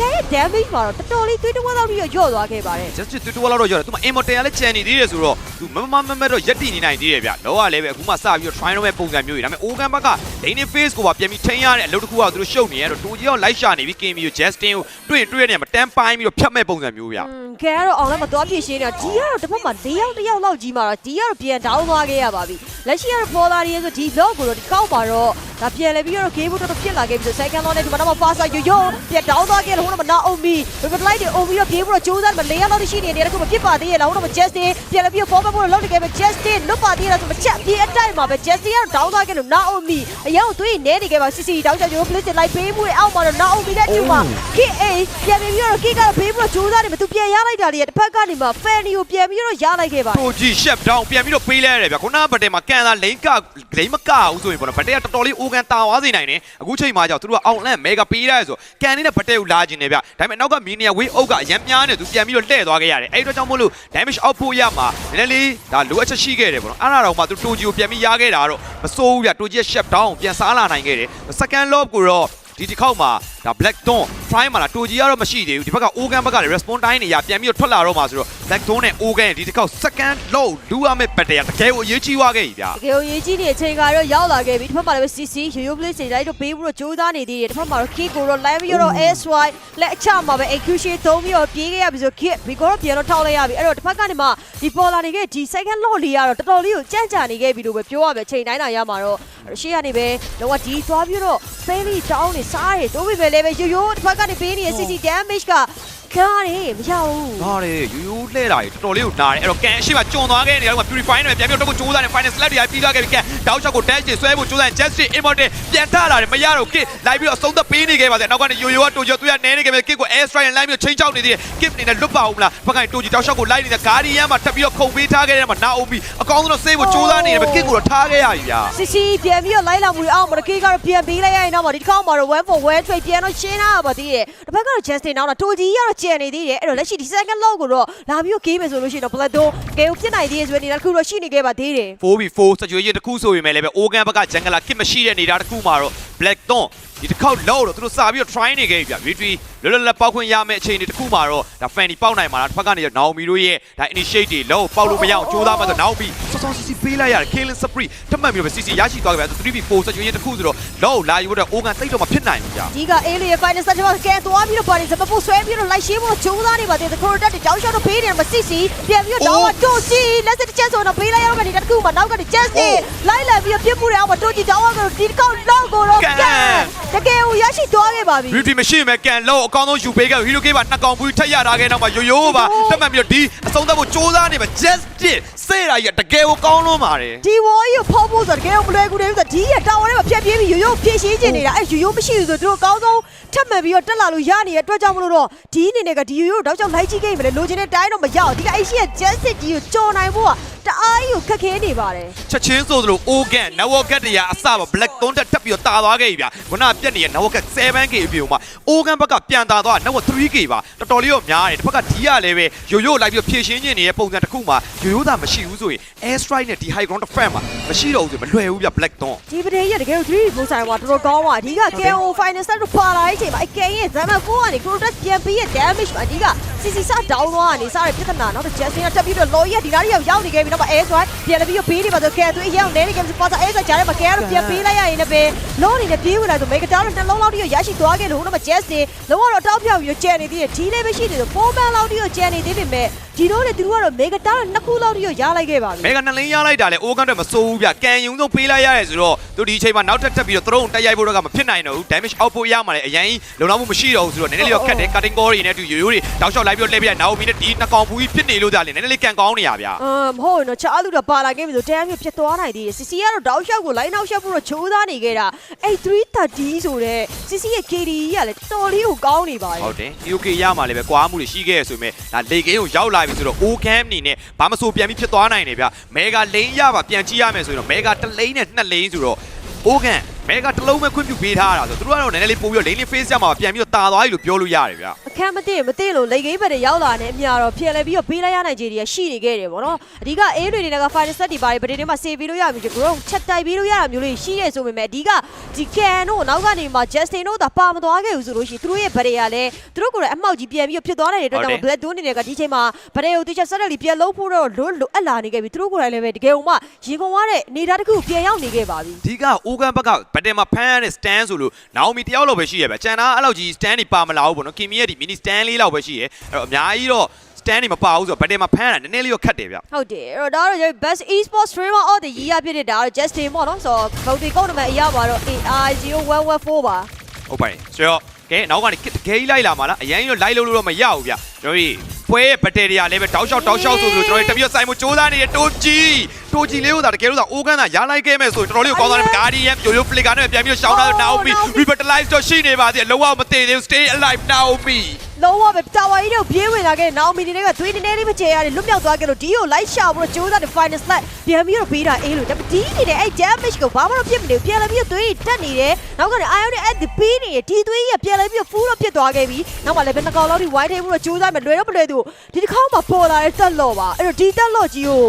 တွေကဲ damage မှာတော့တော်တော်လေးသွေးတဝက်လောက်ပြီးတော့ညော့သွားခဲ့ပါတယ် just တူတူလောက်တော့ကြောတယ်သူမ immortal ကလည်းချန်နေသေးတယ်ဆိုတော့သူမမမမတော့ရက်တည်နေနိုင်သေးတယ်ဗျလောကလည်းပဲအခုမှစပြီးတော့ try တော့မဲ့ပုံစံမျိုးတွေဒါပေမဲ့ organ ဘက်က lane face ကိုပါပြန်ပြီးထိန်းရတဲ့အလုပ်တစ်ခုကသူတို့ရှုပ်နေရတော့တူကြီးအောင်လိုက်ရှာနေပြီး game ပြီး Justin ကိုတွေ့တွေ့နေမှာတန်းပိုင်းပြီးတော့ဖြတ်မဲ့ပုံစံမျိုးဗျอืมကဲကတော့အောင်လည်းမတော်ပြည့်ရှင်းနေတာဒီကတော့တစ်ဖက်မှာ၄ယောက်တစ်ယောက်လောက်ကြီးမှာတော့ဒီကတော့ပြန် down သွားခဲ့ရပါပြီလက်ရှိကတော့ပေါ်လာရီဆိုဒီ block ကိုတော့ဒီကောက်ပါတော့ဒါပြန်လဲပြီးတော့ game တော့ဖြစ်လာခဲ့ပြီဆို second law နဲ့ဒီမှာတော့ fast ရိုယိုပြန် down သွားခဲ့လို့ဟိုတော့မနာအောင်မီဘယ်ဘလိုက်တွေအုံပြီးတော့ game တော့ကြိုးစားတယ်မ၄ယောက်လောက်ရှိနေတယ်တခုမဖြစ်ပါသေးရဲ့လားဟိုတော့ Justin ပြန်လဲပြီးတော့ forward ဖို့လောက်နေခဲ့ပဲ Justin လွတ်ပါသေးလားဆိုမချက်ပြေးအတိုက်မှာပဲ Justin ကတော့ down သွားခဲ့လို့နာအောင်မီအရင်ကသွေးနေနေခဲ့ပါ CC တောင်းချရိုး please လိုက်ပေးမှုအောက်မှာတော့နာအောင်မီနဲ့တူမှာ KA ပြန်ပြီးတော့ KA ကတော့ဘေးပြီးတော့ကြိုးစားတယ်မသူပြန်ရလိုက်တာလေတစ်ဖက်ကနေမှ Fanny ကိုပြန်ပြီးတော့ရလိုက်ခဲ့ပါတိုကြီး shut down ပြန်ပြီးတော့ပေးလိုက်ရတယ်ဗျခုနကဘတ်တယ်မှာကန်လာလိန်ကလိန်မကအောင်ဆိုရင်ပေါ့နော်ဘတ်တယ်ကတော်တော်လေး organ တာသွားစေနိုင်တယ်အခုချိန်မှာကြောက်သူတို့ကအောင်လန့် mega ပေးရတယ်ဆိုကန်နေတဲ့ဘတ်တယ်ကိုလာခြင်းတယ်ဗျဒါပေမဲ့နောက်ကမီနီယာဝေးအုပ်ကအရန်များနေသူပြန်ပြီးတော့လှည့်သွားခဲ့ရတယ်အဲ့ဒီတော့ကြောင့်မို့လို့ damage output ရမှာနည်းနည်းလေးဒါလိုအပ်ချက်ရှိခဲ့တယ်ပေါ့နော်အဲ့ဒါတော့မှသူတိုကြီးကိုပြန်ပြီးရခဲ့တာတော့မစိုးဘူးဗျတိုကြီး shut down ပြန်စားလာနိုင်ခဲ့တယ် second lob ကိုတော့ ဒီတစ်ခေါက်မှာဒါ black dawn try မှာလားတိုကြီးကတော့မရှိသေးဘူးဒီဘက်က organ ဘက်ကလည်း response time တွေရပြန်ပြီးတော့ထွက်လာတော့မှာဆိုတော့ black dawn နဲ့ organ ရဲ့ဒီတစ်ခေါက် second low လူရမယ့် battle တကယ်ကိုအရေးကြီးသွားခဲ့ပြီဗျာတကယ်ကိုရေးကြီးနေတဲ့အချိန်ကတော့ရောက်လာခဲ့ပြီတစ်ဖက်မှာလည်း CC ရိုးရိုး play ချိန်တိုင်းတော့ပေးပြီးတော့ကြိုးစားနေသေးတယ်တစ်ဖက်မှာတော့ Kick ကိုတော့ live ပြီးတော့ SY လက်အချမှာပဲ execution သုံးပြီးတော့ပြေးခဲ့ရပြီဆို Kick ဘီကိုတော့ပြန်တော့ထောက်လိုက်ရပြီအဲ့တော့တစ်ဖက်ကနေမှဒီပေါ်လာနေခဲ့ဒီ second low လေးကတော့တော်တော်လေးကိုကြန့်ကြာနေခဲ့ပြီလို့ပဲပြောရမယ်ချိန်တိုင်းလာရမှာတော့ရှေ့ကနေပဲတော့ဒီသွားပြီးတော့ fairly down နေစားတယ်တိုးပြီပဲလည်းပဲရိုးရိုးတစ်ဖက်ကနေပေးနေတဲ့ CC damage က ကားတယ်မရဘူးဟာလေယူယူလှဲတာကြီးတော်တော်လေးကိုနားတယ်အဲ့တော့ကန်အရှိမကျွံသွားခဲ့နေတယ်ဟိုမှာ purify နဲ့ပြန်ပြီးတော့ကိုစူးစမ်းနေ final slap တွေပြီးသွားခဲ့ပြီကန်တောက်ချောက်ကို dash ဆွဲဖို့စူးစမ်း justice immortal ပြန်ထလာတယ်မရတော့ kit လိုက်ပြီးတော့အဆုံးသက်ပေးနေခဲ့ပါစေနောက်ကနေယူယူကတိုဂျိုသူရနဲနေခဲ့ပြီ kit ကို air strike နဲ့လိုက်ပြီးတော့ချိန်ချောက်နေသေးတယ် kit အနေနဲ့လွတ်ပါဦးမလားဘက်ကနေတိုဂျီတောက်ချောက်ကိုလိုက်နေတဲ့ guardian မှာထပ်ပြီးတော့ခုန်ပေးထားခဲ့တဲ့မှာနာအိုမီအကောင်းဆုံးတော့ save ဖို့စူးစမ်းနေတယ် kit ကိုတော့ထားခဲ့ရပြီဗျာစီစီပြန်ပြီးတော့လိုက်လာမှုတွေအောင်မရကေကတော့ပြန်ပေးလိုက်ရရင်တော့ဒီတစ်ခေါက်မှာတော့1 for 1 trade ပြန်တော့ရှင်းလာပါသေးတယ်တစ်ဖက်ကတော့ Justin နောက်တော့တိုဂျီကတော့ကျန်နေသေးတယ်အဲ့တော့လက်ရှိဒီ second low ကိုတော့လာပြီးတော့ game မယ်ဆိုလို့ရှိရင်တော့ Black Door ကဲကိုဖြစ်နိုင်သေးရဲ့ဆိုရင်ဒီတစ်ခုတော့ရှိနေခဲ့ပါသေးတယ် 4v4 situation တစ်ခုဆိုပေမဲ့လည်းပဲ organ ဘက်က jungle kit မရှိတဲ့နေတာတစ်ခုမှာတော့ black dawn ဒီတစ်ခေါက်လောက်တော့သူတို့စာပြီးတော့ try နေခဲ့ပြီဗျ retry လွတ်လွတ်လပ်ပေါက်ခွင့်ရမယ့်အခြေအနေတစ်ခုမှာတော့ဒါ fanny ပေါက်နိုင်မှာလားတစ်ဖက်ကနေတော့ naomi တို့ရဲ့ဒါ initiate တွေလောက်ပေါက်လို့မရအောင်ကြိုးစားမှဆို naomi စောစောစီစီပေးလိုက်ရတယ် killing spree တတ်မှတ်ပြီးတော့ cc ရရှိသွားခဲ့ပြီ 3v4 situation တစ်ခုဆိုတော့လောက်လာယူတော့ organ တိတ်တော့မဖြစ်နိုင်ဘူးဗျဒီက Alien Final Stage မှာကဲသွားပြီးတော့ပါနေစမဖို့ဆွဲပြီးတော့လိုက်ရှင်းဖို့ကြိုးစားနေပါသေးတယ်ကိုရိုတက်တောင်းရှော့တော့ပေးနေမှာစစ်စီပြန်ပြီးတော့တော့တိုဂျီလက်စတစ်ချက်ဆိုတော့ပေးလိုက်ရမယ်ဒီတစ်ခုမှာနောက်ကနေ Justin လိုက်လာပြီးတော့ပြစ်မှုတွေအောင်မှာတိုဂျီတောင်းအောင်ဒီတစ်ခေါက်လောက်ကိုတော့ကန်တကယ်ကိုရရှိသွားခဲ့ပါပြီ retry မရှိရင်ပဲကန်လောက်အကောင်းဆုံးယူပေးခဲ့ hero k ပါနှစ်ကောင်ဘူးထက်ရထားခဲ့နောက်မှာရိုးရိုးပါတတ်မှတ်ပြီးတော့ဒီအဆုံးသတ်ဖို့ကြိုးစားနေမှာ just did စေးတာကြီးတကယ်ကိုကောင်းလို့ပါတယ်ဒီဝေါ်ကြီးကိုဖောက်ဖို့ဆိုတော့တကယ်တော့မလွယ်ကူနေဘူးဆိုတော့ဒီရဲ့တာဝန်ထဲမှာဖြတ်ပြေးပြီးရိုးရိုးဖြည့်ရှင်းချင်နေတာအဲရိုးရိုးမရှိဘူးဆိုတော့သူတို့အကောင်းဆုံးထပ်မှန်ပြီးတော့တက်လာလို့ရနေတဲ့အတွက်ကြောင့်မလို့တော့ဒီအနေနဲ့ကဒီရိုးရိုးတော့ကြောင့်လိုက်ကြည့်ခဲ့ပြီလေလိုချင်တဲ့တိုင်းတော့မရအောင်ဒီကအဲ့ရှိရဲ့ Justice ကြီးကိုကြော်နိုင်ဖို့ကတအားကြီးကိုခက်ခဲနေပါတယ်ချက်ချင်းဆိုသလို organ network ကတရားအစပါ black 3တက်တက်ပြီးတော့တာသွားခဲ့ပြီဗျာခုနကပြက်နေတဲ့ network 7k အပြင်မှာ organ ဘက်ကပြန်တာသွား network 3k ပါတော်တော်လေးတော့များတယ်တစ်ဖက်ကဒီကလည်းပဲရိုးရိုးလိုက်ပြီးတော့ဖြည့်ရှင်းခြင်းနေတဲ့ပုံစံတစ်ခုမှာရိုးရိုးသာမရှိဘူးဆိုရင် air strike နဲ့ဒီ high ground defense မှာမရှိတော့ဘူးဆိုရင်မလွယ်ဘူးဗျ black 3ဒီပဒေကြီးကတကယ်လို့3ပုံဆိုင်မှာတော်တော်ကောင်းပါအဓိက KO final set ကိုပါလာတဲ့အချိန်မှာအကယ်ရဲ့ဇမန်4ကနေ Crotus ပြန်ပြီးရဲ့ damage မှာအဓိက CC စ down သွားကနေစတဲ့ပြဿနာနောက်တော့ Justin ကတက်ပြီးတော့ law ရဲ့ဒီနားရီရောက်ရောက်နေခဲ့ပြီပြီတော့ air strike ပြန်လာပြီးတော့ဘေးနေပါဆိုကဲသူအရောက်နေနေကဲပါစာ air strike ကြားထဲမှာကဲတော့ပြန်ပေးလိုက်ရရင်လည်းပဲလုံးအနေနဲ့ပြေးဝင်လာဆိုမေဂတာတော့နှလုံးလောက်တိရရရှိသွားခဲ့လို့ဟိုတော့ Justin လုံးဝတော့တောက်ပြောက်ပြီးတော့ကျန်နေသေးတယ်ဒီလေးပဲရှိသေးတယ်ပုံမှန်လောက်တိရကျန်နေသေးပေမဲ့ဒီတော့လေသူတို့ကတော့မေဂတာတော့နှစ်ခုလောက်တိရရလိုက်ခဲ့ပါပြီမဲကနှစ်လင်းရလိုက်တာလေအိုးကန်တော့မစိုးဘူးဗျကန်ယုံဆုံးပေးလိုက်ရတယ်ဆိုတော့သူဒီအချိန်မှာနောက်ထပ်ထပ်ပြီးတော့သရုံတက်ရိုက်ဖို့တော့ကမဖြစ်နိုင်တော့ဘူး damage output ရမှာလေအရင်လုံလောက်မှုမရှိတော့ဘူးဆိုတော့နည်းနည်းလေးတော့ခက်တယ် cutting core တွေနဲ့တူရိုးရိုးတွေတောက်လျှောက်လိုက်ပြီးတော့လှည့်ပြနာအိုမီနဲ့ဒီနှစ်ကောင်ဘူးကြီးဖြစ်နေလို့ဒါလေနည်းနည်းလေးကန်ကောင်းနေရဗျအမ်မဟုတ်ရင်တော့ချားလူတော့ပါလာခဲ့ပြီဆိုတန်းမျိုးဖြစ်သွားနိုင်သေးတယ်စီစီကတော့တောက်လျှောက်ကိုလိုင်းနောက်လျှောက်ဖို့တော့ချိုးသားနေခဲ့တာအဲ့330ဆိုတဲ့စီစီရဲ့ KD ကြီးကလည်းတော်လေးကိုကောင်းနေပါရဲ့ဟုတ်တယ် UK ရမှာလည်းပဲကွာမှုတွေရှိခဲ့ရဆိုပေမဲ့ဒါလေကင်းကိုရောက်လာပြီဆိုတော့ OCam အနေနဲ့ဘာမဆိုပြန်ပြီးဖြစ်သွားနိုင်တယ်ဗျမဲကလိန်ရပါပြန်ကြည့်ရမယ်ဆိုရင်တော့မဲကတစ်လိန်နဲ့နှစ်လိန်ဆိုတော့ OCam မဲကတစ်လုံးပဲခွင့်ပြုပေးထားတာဆိုတော့သူတို့ကတော့နည်းနည်းလေးပို့ပြီးတော့လိန်လေး face ရမှာပြန်ပြီးတော့တာသွားပြီလို့ပြောလို့ရတယ်ဗျအခက်မသိမသိလို့လေကိန်းဘက်တွေရောက်လာတဲ့အမြတော့ဖျက်လဲပြီးတော့ပေးလိုက်ရနိုင်ခြေတွေကရှိနေခဲ့တယ်ပေါ့နော်အဓိကအေးတွေတွေက final set တွေပါတွေဗဒေတွေမှာစေပြီးလို့ရပြီ grow ချက်တိုက်ပြီးလို့ရတာမျိုးလေးရှိတယ်ဆိုပေမဲ့အဓိကဒီကန်တို့နောက်ကနေမှ Justin တို့သာပါမသွားခဲ့ဘူးဆိုလို့ရှိရင်သူတို့ရဲ့ဗဒေကလည်းသူတို့ကိုလည်းအမှောက်ကြီးပြန်ပြီးတော့ဖြစ်သွားနိုင်တဲ့အတွက်ကြောင့် Black Dawn အနေနဲ့ကဒီချိန်မှာဗဒေကိုတိကျဆက်လက်လီပြန်လုံးဖို့တော့လွတ်လွတ်အပ်လာနေခဲ့ပြီသူတို့ကိုယ်တိုင်လည်းပဲတကယ်လို့မှရေကုန်သွားတဲ့နေသားတစ်ခုပြန်ရောက်နေခဲ့ပါပြီဒီကအိုကန်ဘက်ကဘတ်တင်မှာဖမ်းရတဲ့ stand ဆိုလို့နောင်မီတယောက်လောက်ပဲရှိရပဲကျန်တာအဲ့လောက်ကြီး stand တွေပါမလာဘူးပေါ့နော်ကင်မီရဲ့ဒီ mini stand လေးလောက်ပဲရှိရအဲ့တော့အများကြီးတော့ stand တွေမပါဘူးဆိုတော့ဘတ်တင်မှာဖမ်းရတာနည်းနည်းလေးတော့ခက်တယ်ဗျဟုတ်တယ်အဲ့တော့ဒါတော့ best esports streamer of the year ဖြစ်တဲ့ဒါတော့ Justin ပေါ့နော်ဆိုတော့ voting ကောက်နံပါတ်အရပါတော့ AI0114 ပါဟုတ်ပါတယ်ဆိုတော့ ကဲနောက်ကနေတကယ်ကြီးလိုက်လာမှာလားအရင်ကလိုက်လို့လို့တော့မရဘူးဗျကျွန်တော်တို့ပွဲရဲ့ဘတ်တယ်တွေကလည်းပဲတောက်လျှောက်တောက်လျှောက်ဆိုဆိုကျွန်တော်တို့တပြည့်ဆိုင်မှုစူးစမ်းနေတဲ့တိုးကြီးတိုးကြီးလေးကိုသာတကယ်လို့သာအိုကန်သာရလိုက်ခဲ့မယ်ဆိုတော်တော်လေးကိုကောင်းသွားတယ်ဂါဒီယန်ပြိုရိုဖလစ်ကာနဲ့ပြန်ပြီးရှောင်းလာတော့ Naomi revitalize တော့ရှိနေပါသေးတယ်လုံးဝမသေးသေးဘူး stay alive Naomi လုံးဝပဲတာဝါကြီးတို့ပြေးဝင်လာခဲ့တဲ့နောင်မီနေတွေကသွေးနည်းနည်းလေးမကျေရတယ်လွတ်မြောက်သွားခဲ့လို့ဒီကိုလိုက်ရှာဖို့ကြိုးစားတဲ့ final slot ပြန်ပြီးတော့ပေးတာအေးလို့ဒါပေမဲ့ဒီနေတဲ့အဲ့ damage ကိုဘာမှတော့ဖြစ်မနေဘူးပြန်လာပြီးတော့သွေးတွေတက်နေတယ်နောက်ကနေ iron နဲ့ at the p နေတယ်ဒီသွေးကြီးကပြန်လာပြီးတော့ full တော့ဖြစ်သွားခဲ့ပြီနောက်မှလည်းပဲနှစ်ကောင်လောက်ထိ wide ထိမှုတော့ကြိုးစားမယ်လွယ်တော့မလွယ်သူဒီတစ်ခေါက်မှာပေါ်လာတဲ့တက်လော့ပါအဲ့တော့ဒီတက်လော့ကြီးကို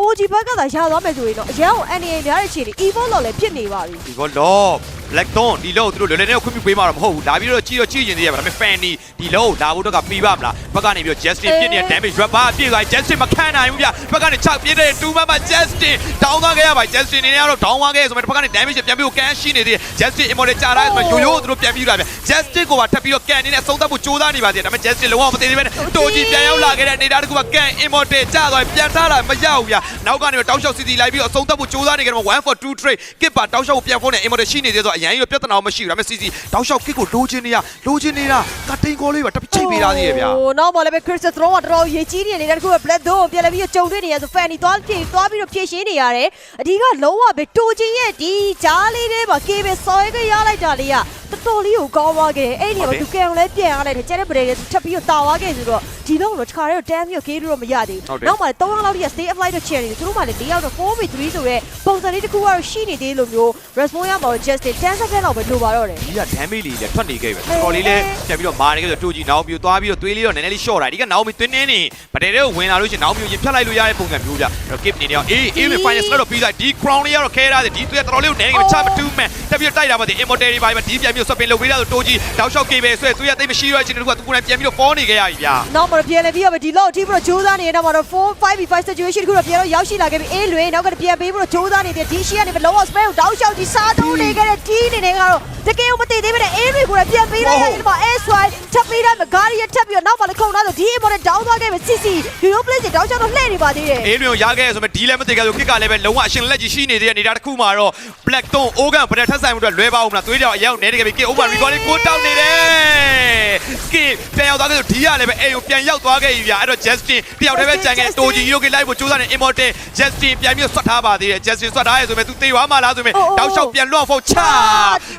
OG ဘက်ကသာရသွားမယ်ဆိုရင်တော့အရန်ကို NA များတဲ့ခြေတွေ evil လော့လည်းဖြစ်နေပါပြီဒီဘောလော့ black dawn ဒီလော့သူတို့လွယ်လွယ်နဲ့ခွင့်ပြုပေးမှာတော့မဟုတ်ဘူးလာပြီးတော့ကြည့်တော့ကြည့်ရင်သေးရပါဒါပေမဲ့ fanny ဒီလော့လာဖို့တော့ကပြီးပါမလားဘက်ကနေပြီးတော့ justin ပြစ်နေတဲ့ damage rubber အပြည့်သွား justin မခံနိုင်ဘူးဗျဘက်ကနေ6ပြစ်တဲ့2မမ justin တောင်းသွားခဲ့ရပါ justin နေနေကတော့တောင်းသွားခဲ့ဆိုမှဘက်ကနေ damage ပြန်ပြီးတော့ကန်ရှိနေသေးတယ် justin immortal ကြာလာဆိုမှယိုယိုသူတို့ပြန်ပြီးလာဗျ justin ကိုပါထပ်ပြီးတော့ကန်နေနဲ့အဆုံးသတ်ဖို့ကြိုးစားနေပါသေးတယ်ဒါပေမဲ့ justin လုံးဝမသေးသေးပဲတိုကြီးပြန်ရောက်လာခဲ့တဲ့နေတာတကူကကန် immortal ကြာသွားပြန်ထားတာမရဘူးဗျနောက်ကနေတော့တောက်လျှောက်စီစီလိုက်ပြီးတော့အဆုံးသတ်ဖို့ကြိုးစားနေကြတယ်1 for 2 trade ကစ်ပါတောက်လျှောက်ကိုပြန်ဖုန်းနေ immortal ရှိနေသေးဆိုအရင်ကပြဿနာမရှိဘူးဒါပေမဲ့စီစီတောက်လျှောက်ကစ်ကိုလိုချင်နေရလိုချင်နေတာကတိန်ကောလေးပါတပိချိတ်ပေးထားသေးရဲ့ဗျာဟိုနောက်မှလည်းပဲ Crystal Throw ကတော်တော်ရေးကြီးနေနေတဲ့တခုက Black Dog ပြန်လည်းပြီးတော့ကြုံတွေ့နေရဆို Fanny သွားပြေးသွားပြီးတော့ဖြည့်ရှင်းနေရတယ်အဓိကလုံးဝပဲတူချင်းရဲ့ဒီကြားလေးထဲမှာ KB ဆော်ရဲကရလိုက်တာလေးက တော်တော်လေးကိုကောင်းသွားခဲ့တယ်အဲ့ဒီမှာသူကံလည်းပြန်ရလိုက်တယ်ကျန်တဲ့ပဒေတွေထပ်ပြီးတော့တာသွားခဲ့ဆိုတော့ဒီလုံးတော့တစ်ခါတည်းတော့ damn ပြီးတော့ K လို့မရသေးဘူးနောက်မှလည်း3ယောက်လောက်ထိ stay up light တော့ chair နေတယ်သူတို့မှလည်း၄ယောက်တော့ 4v3 ဆိုရဲပုံစံလေးတစ်ခုကတော့ရှိနေသေးလို့မျိုး response ရမှာတော့ just 10 second လောက်ပဲလိုပါတော့တယ်ဒီက damage လေးလည်းထွက်နေခဲ့ပဲတော်တော်လေးလည်းပြန်ပြီးတော့မာနေခဲ့ဆိုတိုကြီးနောင်ပြူသွားပြီးတော့သွေးလေးတော့နည်းနည်းလေး short တာဒီကနောင်မီသွင်းနေနေဗတဲတွေကိုဝင်လာလို့ရှိရင်နောင်မီကိုရင်ဖြတ်လိုက်လို့ရတဲ့ပုံစံမျိုးဗျတော့ kip နေနေတော့အေးအေးမ final slot တော့ပြီးသွားဒီ crown လေးကတော့ခဲရတယ်ဒီသွေးတော်တော်လေးကိုနည်းနည်းကချမတူးမယ်တက်ပြီးတော့တိုက်တာပါဒီ immortal တွေပါပဲဒီပြန်ပြီးတော့ swap လုပ်ပေးတာဆိုတိုကြီးတောက်လျှောက်ကေပဲဆွဲသွေးရသိမရှိရချင်းတခုကသူကိုယ်တိုင်ပြန်ပြီးတော့ fall နေခဲ့ရပြီဗျာနောက်မှပြန်လဲပြီးတော့ဒီလောက်အထိပြီးတော့ဂျိုးစားနေတဲ့နောက်မှာတော့4 5v5 situation တခုတော့ပြန်တော့ရောက်ရှိလာခဲ့ပြီအေးလွေနောက်ကပြန်ပေးပြီးတော့ဂျိုးစားနေတဲ့ဒီရှိကနေလုံးဝ spell ကိုတောက်လျှောက်ကြီးစားသုံးနေခဲ့တဲ့ဒီနေနေကတော့တကယ်ကိုမတည်သေးပဲအေးလွေကိုလည်းပြန်ပေးလိုက်ရတယ်ဒီမှာ S swipe ထပ်ပေးလိုက်မဂါရီရထပ်ပြီးတော့နောက်မှလည်းခုံထားဆိုဒီအမော်နဲ့တောင်းသွားခဲ့ပြီစီစီယူရိုပလက်စ်တောက်လျှောက်တော့လှည့်နေပါသေးတယ်အေးမျိုးရခဲ့ရဆိုမဲ့ဒီလည်းမသိခဲ့ဆိုခစ်ကလည်းပဲလုံးဝအရှင်လက်ကြီးရှိနေတဲ့အနေဒါတစ်ခုမှာတော့ black tone organ ဗရက်ထက်ဆိုင်မှုအတွက်လွဲပါအောင်မလားသွေးကြောင်အရောက်နေတကယ်ပြီ over recording ကိုတောင်းနေတယ်ကစ်ပြန်ရောက်သွားခဲ့ဆိုဒီကလည်းပဲအေးကိုပြန်ရောက်သွားခဲ့ပြီဗျာအဲ့တော့ justin တယောက်တည်းပဲကြံခဲ့တိုဂျီရိုကေလိုက်ဖို့ကြိုးစားနေ immortal justin ပြန်ပြီးဆွတ်ထားပါသေးတယ် justin ဆွတ်ထားရဲဆိုမဲ့သူတေသွားမှလားဆိုမဲ့တောက်လျှောက်ပြန်လွတ်ဖို့ချ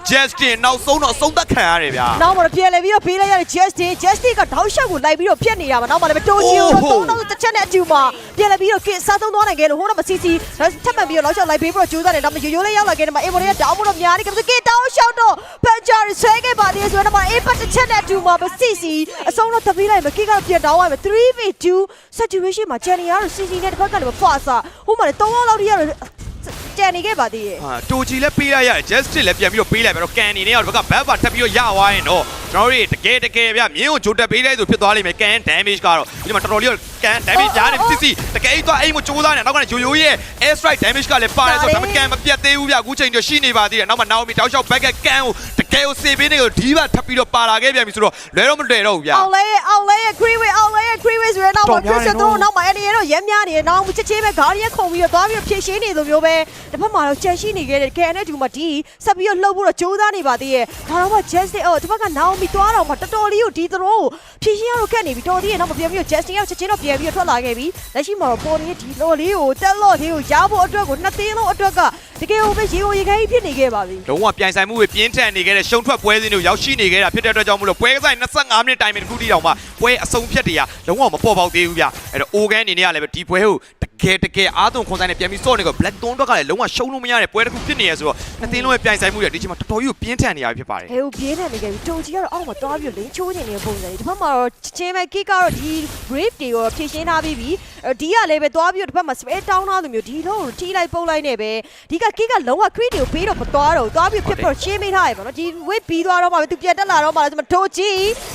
justin နောက်ဆုံးတော့အဆုံးသက်ခံရတယ်ဗျာနောက်မှပြန်လဲပြီးတော့ပေးလိုက်ရတဲ့ Justin Justin ကတောက်လျှောက်ကိုလိုက်ပြီးတော့ဖြတ်နေတာပါနောက်မှလည်းတိုချီကိုတော့သုံးတော့တစ်ချက်နဲ့အတူမှာပြန်လဲပြီးတော့ကစ်စားသုံးသွားနိုင်ခဲ့လို့ဟိုတော့မစီစီထပ်မှန်ပြီးတော့လောက်လျှောက်လိုက်ပေးပြီးတော့ကြိုးစားတယ်နောက်မှရိုးရိုးလေးရောက်လာခဲ့တယ်မှာအေမိုရီကတောင်းမှုတော့များနေကပ်စကစ်တောင်းလျှောက်တော့ပန်ချာဆွဲခဲ့ပါသေးတယ်ဆိုတော့မှအေးပတ်တစ်ချက်နဲ့အတူမှာမစီစီအဆုံးတော့တပီးလိုက်မကစ်ကတော့ပြန်တောင်းရမယ် 3v2 situation မှာဂျန်နီယာတော့စီစီနဲ့တစ်ဖက်ကနေဖွာစာဟိုမှာလည်း3ယောက်လောက်ထိရတော့ ကြံနေခဲ့ပါသေးရဲ့ဟာတိုဂျီလည်းပေးလိုက်ရတယ် justice လည်းပြန်ပြီးတော့ပေးလိုက်ပဲတော့ကန်အနေနဲ့ကတော့ဘက်ကဘတ်ပါထပ်ပြီးတော့ရသွားရင်တော့ကျွန်တော်တို့တကယ်တကယ်ဗျမြင်းကိုဂျိုတက်ပေးလိုက်ဆိုဖြစ်သွားလိမ့်မယ်ကန် damage ကတော့ဒီမှာတော်တော်လေးကန် damage ကြားနေစစ်စစ်တကယ်တော့အိမ်ကိုကြိုးစားနေနောက်ကရိုးရိုးရဲ့ air strike damage ကလည်းပါတယ်ဆိုတော့ဒါပေမဲ့ကန်မပြတ်သေးဘူးဗျအခုချိန်တော့ရှိနေပါသေးတယ်နောက်မှ Naomi တောက်လျှောက် back ကန်ကိုတကယ်ကိုစေပေးနေကိုဒီဘထပ်ပြီးတော့ပါလာခဲ့ပြန်ပြီဆိုတော့လွယ်တော့မလွယ်တော့ဘူးဗျအောင်လဲအောင်လဲ Creeway အောင်လဲ Creeway ဆိုရင်တော့ Christian တို့နောက်မှာအဲ့ဒီတော့ရမ်းများနေတယ်နောက်ချက်ချင်းပဲ Guardian ခုံပြီးတော့သွားပြီးဖြည့်ရှင်းနေလိုမျိုးပဲတစ်ဖက်မှာတော့ကြံရှိနေခဲ့တဲ့ KN နဲ့ဒီမှာဒီဆက်ပြီးတော့လှုပ်ဖို့တော့ကြိုးစားနေပါသေးရဲ့ဒါတော့မှ Justin အော်တစ်ဖက်က Naomi သွားတော့မှတော်တော်လေးကိုဒီသရိုးကိုဖြည့်ရှင်းရတော့ခက်နေပြီတော်သေးရဲ့နောက်မပြန်ပြီးတော့ Justin ရောက်ချက်ချင်းတော့ပြန်ပြီးတော့ထွက်လာခဲ့ပြီလက်ရှိမှာတော့ပေါ်နေတဲ့ဒီလော်လေးကိုတက်လော့လေးကိုရဖို့အတွက်ကိုနှစ်သိန်းလုံးအတွက်က တကယ်ကိုပဲရေကိုရေခဲကြီးဖြစ်နေခဲ့ပါပြီလုံးဝပြိုင်ဆိုင်မှုတွေပြင်းထန်နေခဲ့တဲ့ရှုံထွက်ပွဲစဉ်တွေရောက်ရှိနေခဲ့တာဖြစ်တဲ့အတွက်ကြောင့်မလို့ပွဲကစား25မိနစ်တိုင်မီတစ်ခုတိတောင်မှပွဲအဆုံးဖြတ်တွေကလုံးဝမပေါ်ပေါက်သေးဘူးဗျအဲ့တော့ organ အနေနဲ့ကလည်းပဲဒီပွဲကိုတကယ်တကယ်အားသွန်ခွန်ဆိုင်နဲ့ပြန်ပြီးစော့နေကော black tone တော့ကလည်းလုံးဝရှုံးလို့မရတဲ့ပွဲတစ်ခုဖြစ်နေရဆိုတော့နှစ်သင်းလုံးရဲ့ပြိုင်ဆိုင်မှုတွေဒီချိန်မှာတော်တော်ကြီးကိုပြင်းထန်နေရဖြစ်ပါတယ်ဟဲဟိုပြင်းနေနေခဲ့ပြီတိုဂျီကတော့အောက်မှာသွားပြီးလင်းချိုးနေနေတဲ့ပုံစံလေးဒီဘက်မှာတော့ချင်းပဲကိကတော့ဒီ brave တွေကိုဖြည့်ရှင်းထားပြီးပြီဒီကလည်းပဲသွားပြီးတော့ဒီဘက်မှာ spare တောင်းထားလိုမျိုးဒီတော့ထိလိုက်ပုတ်လိုက်နေပဲဒီကကိကလုံးဝ crit တွေကိုပေးတော့မသွားတော့သွားပြီးဖြစ်တော့ရှင်းမိထားရပါတော့ဒီ wave ပြီးသွားတော့မှသူပြန်တက်လာတော့မှဆိုမှတိုဂျီ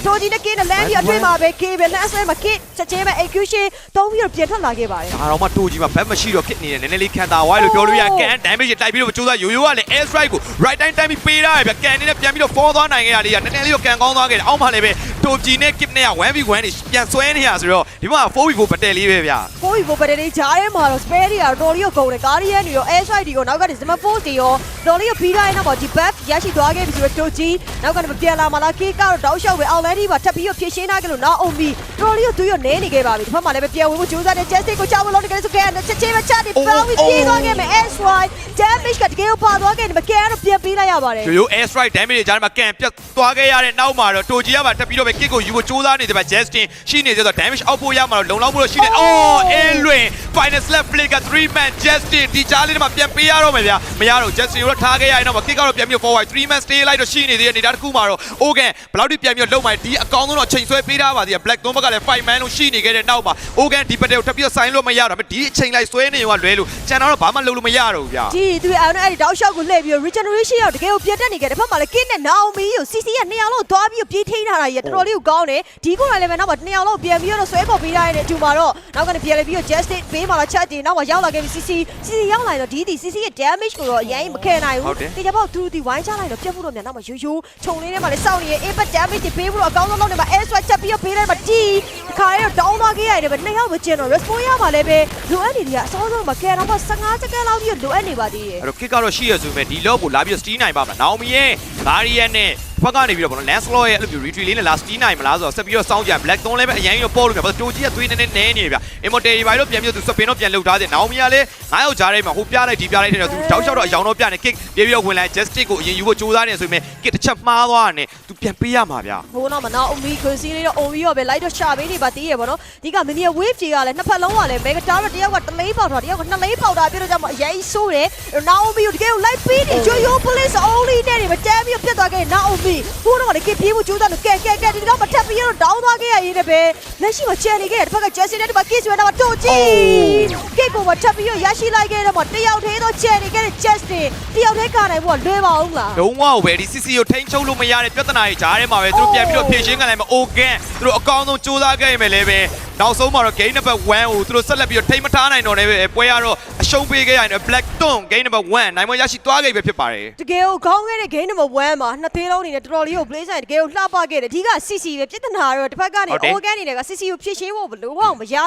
တိုဂျီနဲ့ကိနဲ့လမ်းပြီးအတွေ့မှာပဲကိပဲလမ်းဆွဲမှာကိချက်ချင်းပဲ execution တုံးပြီးတော့ပြန်ထွက်လာခဲ့ပါတယ်ဒါတော့မှတိုးကြီးမှာဘက်မရှိတော့ဖြစ်နေတယ်နည်းနည်းလေးခံတာဝိုင်းလို့ပြောလို့ရကန် damage တိုက်ပြီးတော့ကြိုးစားရိုးရိုးကလည်း air strike ကို right time တိုင်းပြီးပေးထားရဗျကန်နေနဲ့ပြန်ပြီးတော့ fall သွားနိုင်ခဲ့ရလေးကနည်းနည်းလေးတော့ကန်ကောင်းသွားခဲ့တယ်အောက်မှာလည်းပဲ တိုကြီးနဲ့ kip နဲ့က 1v1 တွေပြန်ဆွဲနေရဆိုတော့ဒီမှာ 4v4 ဘတ်တယ်လေးပဲဗျကိုကြီးဘိုဘယ်တေးဂျားရဲမှာတော့ spare တွေကတော့တော်လေးကိုကုန်တယ်ကားရီယန်တွေရော air strike တွေရောနောက်ကနေ zimmer force တွေရောတော်လေးကိုပြီးတိုင်းနောက်မှာဒီ buff ရရှိသွားခဲ့ပြီဆိုတော့တိုဂျီနောက်ကနေပြန်လာမှလားကေကတော့တောက်လျှောက်ပဲ already ပါထပ်ပြီးတော့ဖြည့်ရှင်းထားကြလို့နောက်အုံမီတော်လေးကိုသူရောနဲနေခဲ့ပါပြီဒီဘက်မှာလည်းပဲပြန်ဝင်ဖို့ကြိုးစားတဲ့ justice ကိုကြောက်လို့လုပ်နေကြတယ်ဆိုခဲ့တယ်ချက်ချင်းပဲချတယ်ပေါင်းပြီးပြေးသွားခဲ့မယ် air strike damage ကတကယ်ကိုပါသွားခဲ့တယ်မကဲတော့ပြန်ပေးလိုက်ရပါတယ်ရိုးရိုး air strike damage တွေကြားမှာကန်ပြတ်သွားခဲ့ရတဲ့နောက်မှာတော့တိုကြီးကပါတက်ပြီးတော့ပဲ kick ကိုယူဖို့စူးစမ်းနေတယ်ဗျ Justin ရှိနေသေးတော့ damage အောက်ဖို့ရမှာတော့လုံလောက်မှုတော့ရှိတယ်အော်အင်းလွင် final slap play က3 man Justin ဒီကြားလေးတွေမှာပြန်ပေးရတော့မယ်ဗျမရတော့ Justin ကိုတော့ထားခဲ့ရရင်တော့ kick ကတော့ပြန်ပြီး forward 3 man stay လိုက်တော့ရှိနေသေးတဲ့အနေဒါတစ်ခုမှာတော့ Ogan ဘယ်လောက်ထိပြန်ပြီးလုံမှဒီအကောင်ဆုံးတော့ချိန်ဆွဲပေးထားပါသေးတယ် black 3ဘက်ကလည်း5 man လုံးရှိနေခဲ့တဲ့နောက်မှာ Ogan ဒီပတ်တယ်ကိုထပ်ပြီးတော့ဆိုင်လို့မရတော့ဘူးဒီအချိန်လိုက်ဆွဲနေရောလွဲလို့ကျန်တော့ဘာမှလုပ်လို့မရတော့ဘူးဗျဒီသူအဲ့အဲ့ဒီတောက်လျှောက်ကိုလှည့်ပြီးတော့ regeneration ရောက်တကယ်ကိုပြတ်တက်နေခဲ့တယ်ဘက်မှာလည်း Kin နဲ့ Naomi ကို CC ကနှစ်ယောက်လုံးသွားပြီးပြေးထိန်းထားတာကြီးတော်တော်လေးကိုကောင်းတယ်ဒီကိုလည်းပဲနောက်မှာနှစ်ယောက်လုံးပြန်ပြီးတော့ဆွဲပေါ်ပေးထားတဲ့အတူမှာတော့နောက်ကနေပြန်ပြီးတော့ Justice ဘေးမှာတော့ chat တင်နောက်မှာရောက်လာခဲ့ပြီ CC CC ရောက်လာတော့ဒီဒီ CC ရဲ့ damage ကိုတော့အရင်မခဲနိုင်ဘူးတေချာပေါ့သူဒီဝိုင်းချလိုက်တော့ပြတ်ဖို့တော့မြန်နောက်မှာရိုးရိုးခြုံလေးထဲမှာလည်းစောင့်နေရဲ့ impact damage တွေပေးဖို့တော့အကောင်းဆုံးလုပ်နေမှာ air strike ချက်ပြီးတော့ပေးလိုက်မှာတီတခါရဲတော့တောင်းသွားခဲ့ရတယ်ပဲနှစ်ယောက်ပဲကျင်တော့ respawn ရမှာလည်းပဲလိုအပ်နေတယ်ကအစောဆုံးမှာခဲတော့မှ15စက္ကန့်လောက်ပြီးလိုအပ်နေပါသေးတယ်အဲ့တော့ kick ကတော့ရှိရဆိုပေမဲ့ဒီ lob ကိုလာပြီးတော့ steal နိုင်ပါမလား Naomi ရဲ့ Guardian နဲ့ ဘက်ကနေပြီးတော့ဗောနော် Lancelot ရဲ့အဲ့လိုမျိုး retreat လေးနဲ့လာ steal နိုင်မလားဆိုတော့ဆက်ပြီးတော့စောင်းကြံ Black 3လည်းပဲအရင်ကြီးတော့ပေါ်လို့ပြဘာတိုကြီးကသွေးနေနေနဲနေဗျ Immortal တွေဘာလို့ပြန်ပြီးတော့သူစပင်တော့ပြန်လှုပ်ထားတယ် Naomi ကလည်းငါးယောက်ကြားထဲမှာဟိုပြလိုက်ဒီပြလိုက်တဲ့တော့သူတောက်လျှောက်တော့အယောင်တော့ပြနေ kick ပြေးပြီးတော့ဝင်လာ Justice ကိုအရင်ယူဖို့ကြိုးစားနေဆိုပေမဲ့ kick တစ်ချက်မှားသွားတယ်သူပြန်ပေးရမှာဗျဟိုတော့မနော်အမီခွစီလေးတော့အုံပြီးတော့ပဲလိုက်တော့ရှာပေးနေပါသေးရပေါ့နော်ဒီကမင်းရဲ့ wave ကြီးကလည်းနှစ်ဖက်လုံးကလည်း mega tower တယောက်ကတလေးပေါက်တာတယောက်ကနှစ်လေးပေါက်တာပြီးတော့ကြောင့်အရင်ဆိုးတယ်နောက်အမီကိုတကယ်ကိုလိုက်ပေးနေဂျိုယို police only နဲ့နေမတမ်းပြီးပြတ်သွားခဲ့နောက်အမီဟိုတော့လည်းကပြေးမှုကြိုးစားလို့ကဲကဲကဲဒီတော့မထပ်ပြီးတော့ down သွားခဲ့ရရင်လည်းပဲလက်ရှိမှာချန်နေခဲ့တဲ့တစ်ဖက်က Jesse နဲ့ဒီမှာ kiss ဝင်တော့တိုချီကိတ်ကိုမထပ်ပြီးတော့ရရှိလိုက်ခဲ့တဲ့မှာတယောက်သေးတော့ချန်နေခဲ့တဲ့ Justin တယောက်သေးကနိုင်ဖို့လွယ်ပါအောင်လားလုံးဝပဲဒီ CC ကိုထိန်းချုပ်လို့မရတဲ့ပြဿနာတွေကြားထဲမှာပဲသူတို့ပြန်ပြီးတော့ဖြည့်ရှင်းกันလိုက်မှာ Ogan သူတို့အကောင်းဆုံးစူးစမ်းခဲ့ရမယ်လေပဲနောက်ဆုံးမှာတော့ game number 1ကိုသူတို့ဆက်လက်ပြီးတော့ထိန်းမထားနိုင်တော့လည်းပဲပွဲရတော့အရှုံးပေးခဲ့ရရင် Black Tone game number 1နိုင်မရရှိသွားခဲ့ပြီဖြစ်ပါတယ်တကယ်ကိုခေါင်းခဲ့တဲ့ game number 1မှာနှစ်သေးလုံးအနေနဲ့တော်တော်လေးကို play ဆိုင်တကယ်ကိုလှပခဲ့တယ်အဓိက CC ပဲပြဿနာတော့တစ်ဖက်ကနေဟုတ်တယ် organ အနေနဲ့က CC ကိုဖြည့်ရှင်းဖို့ဘလို့အောင်မရ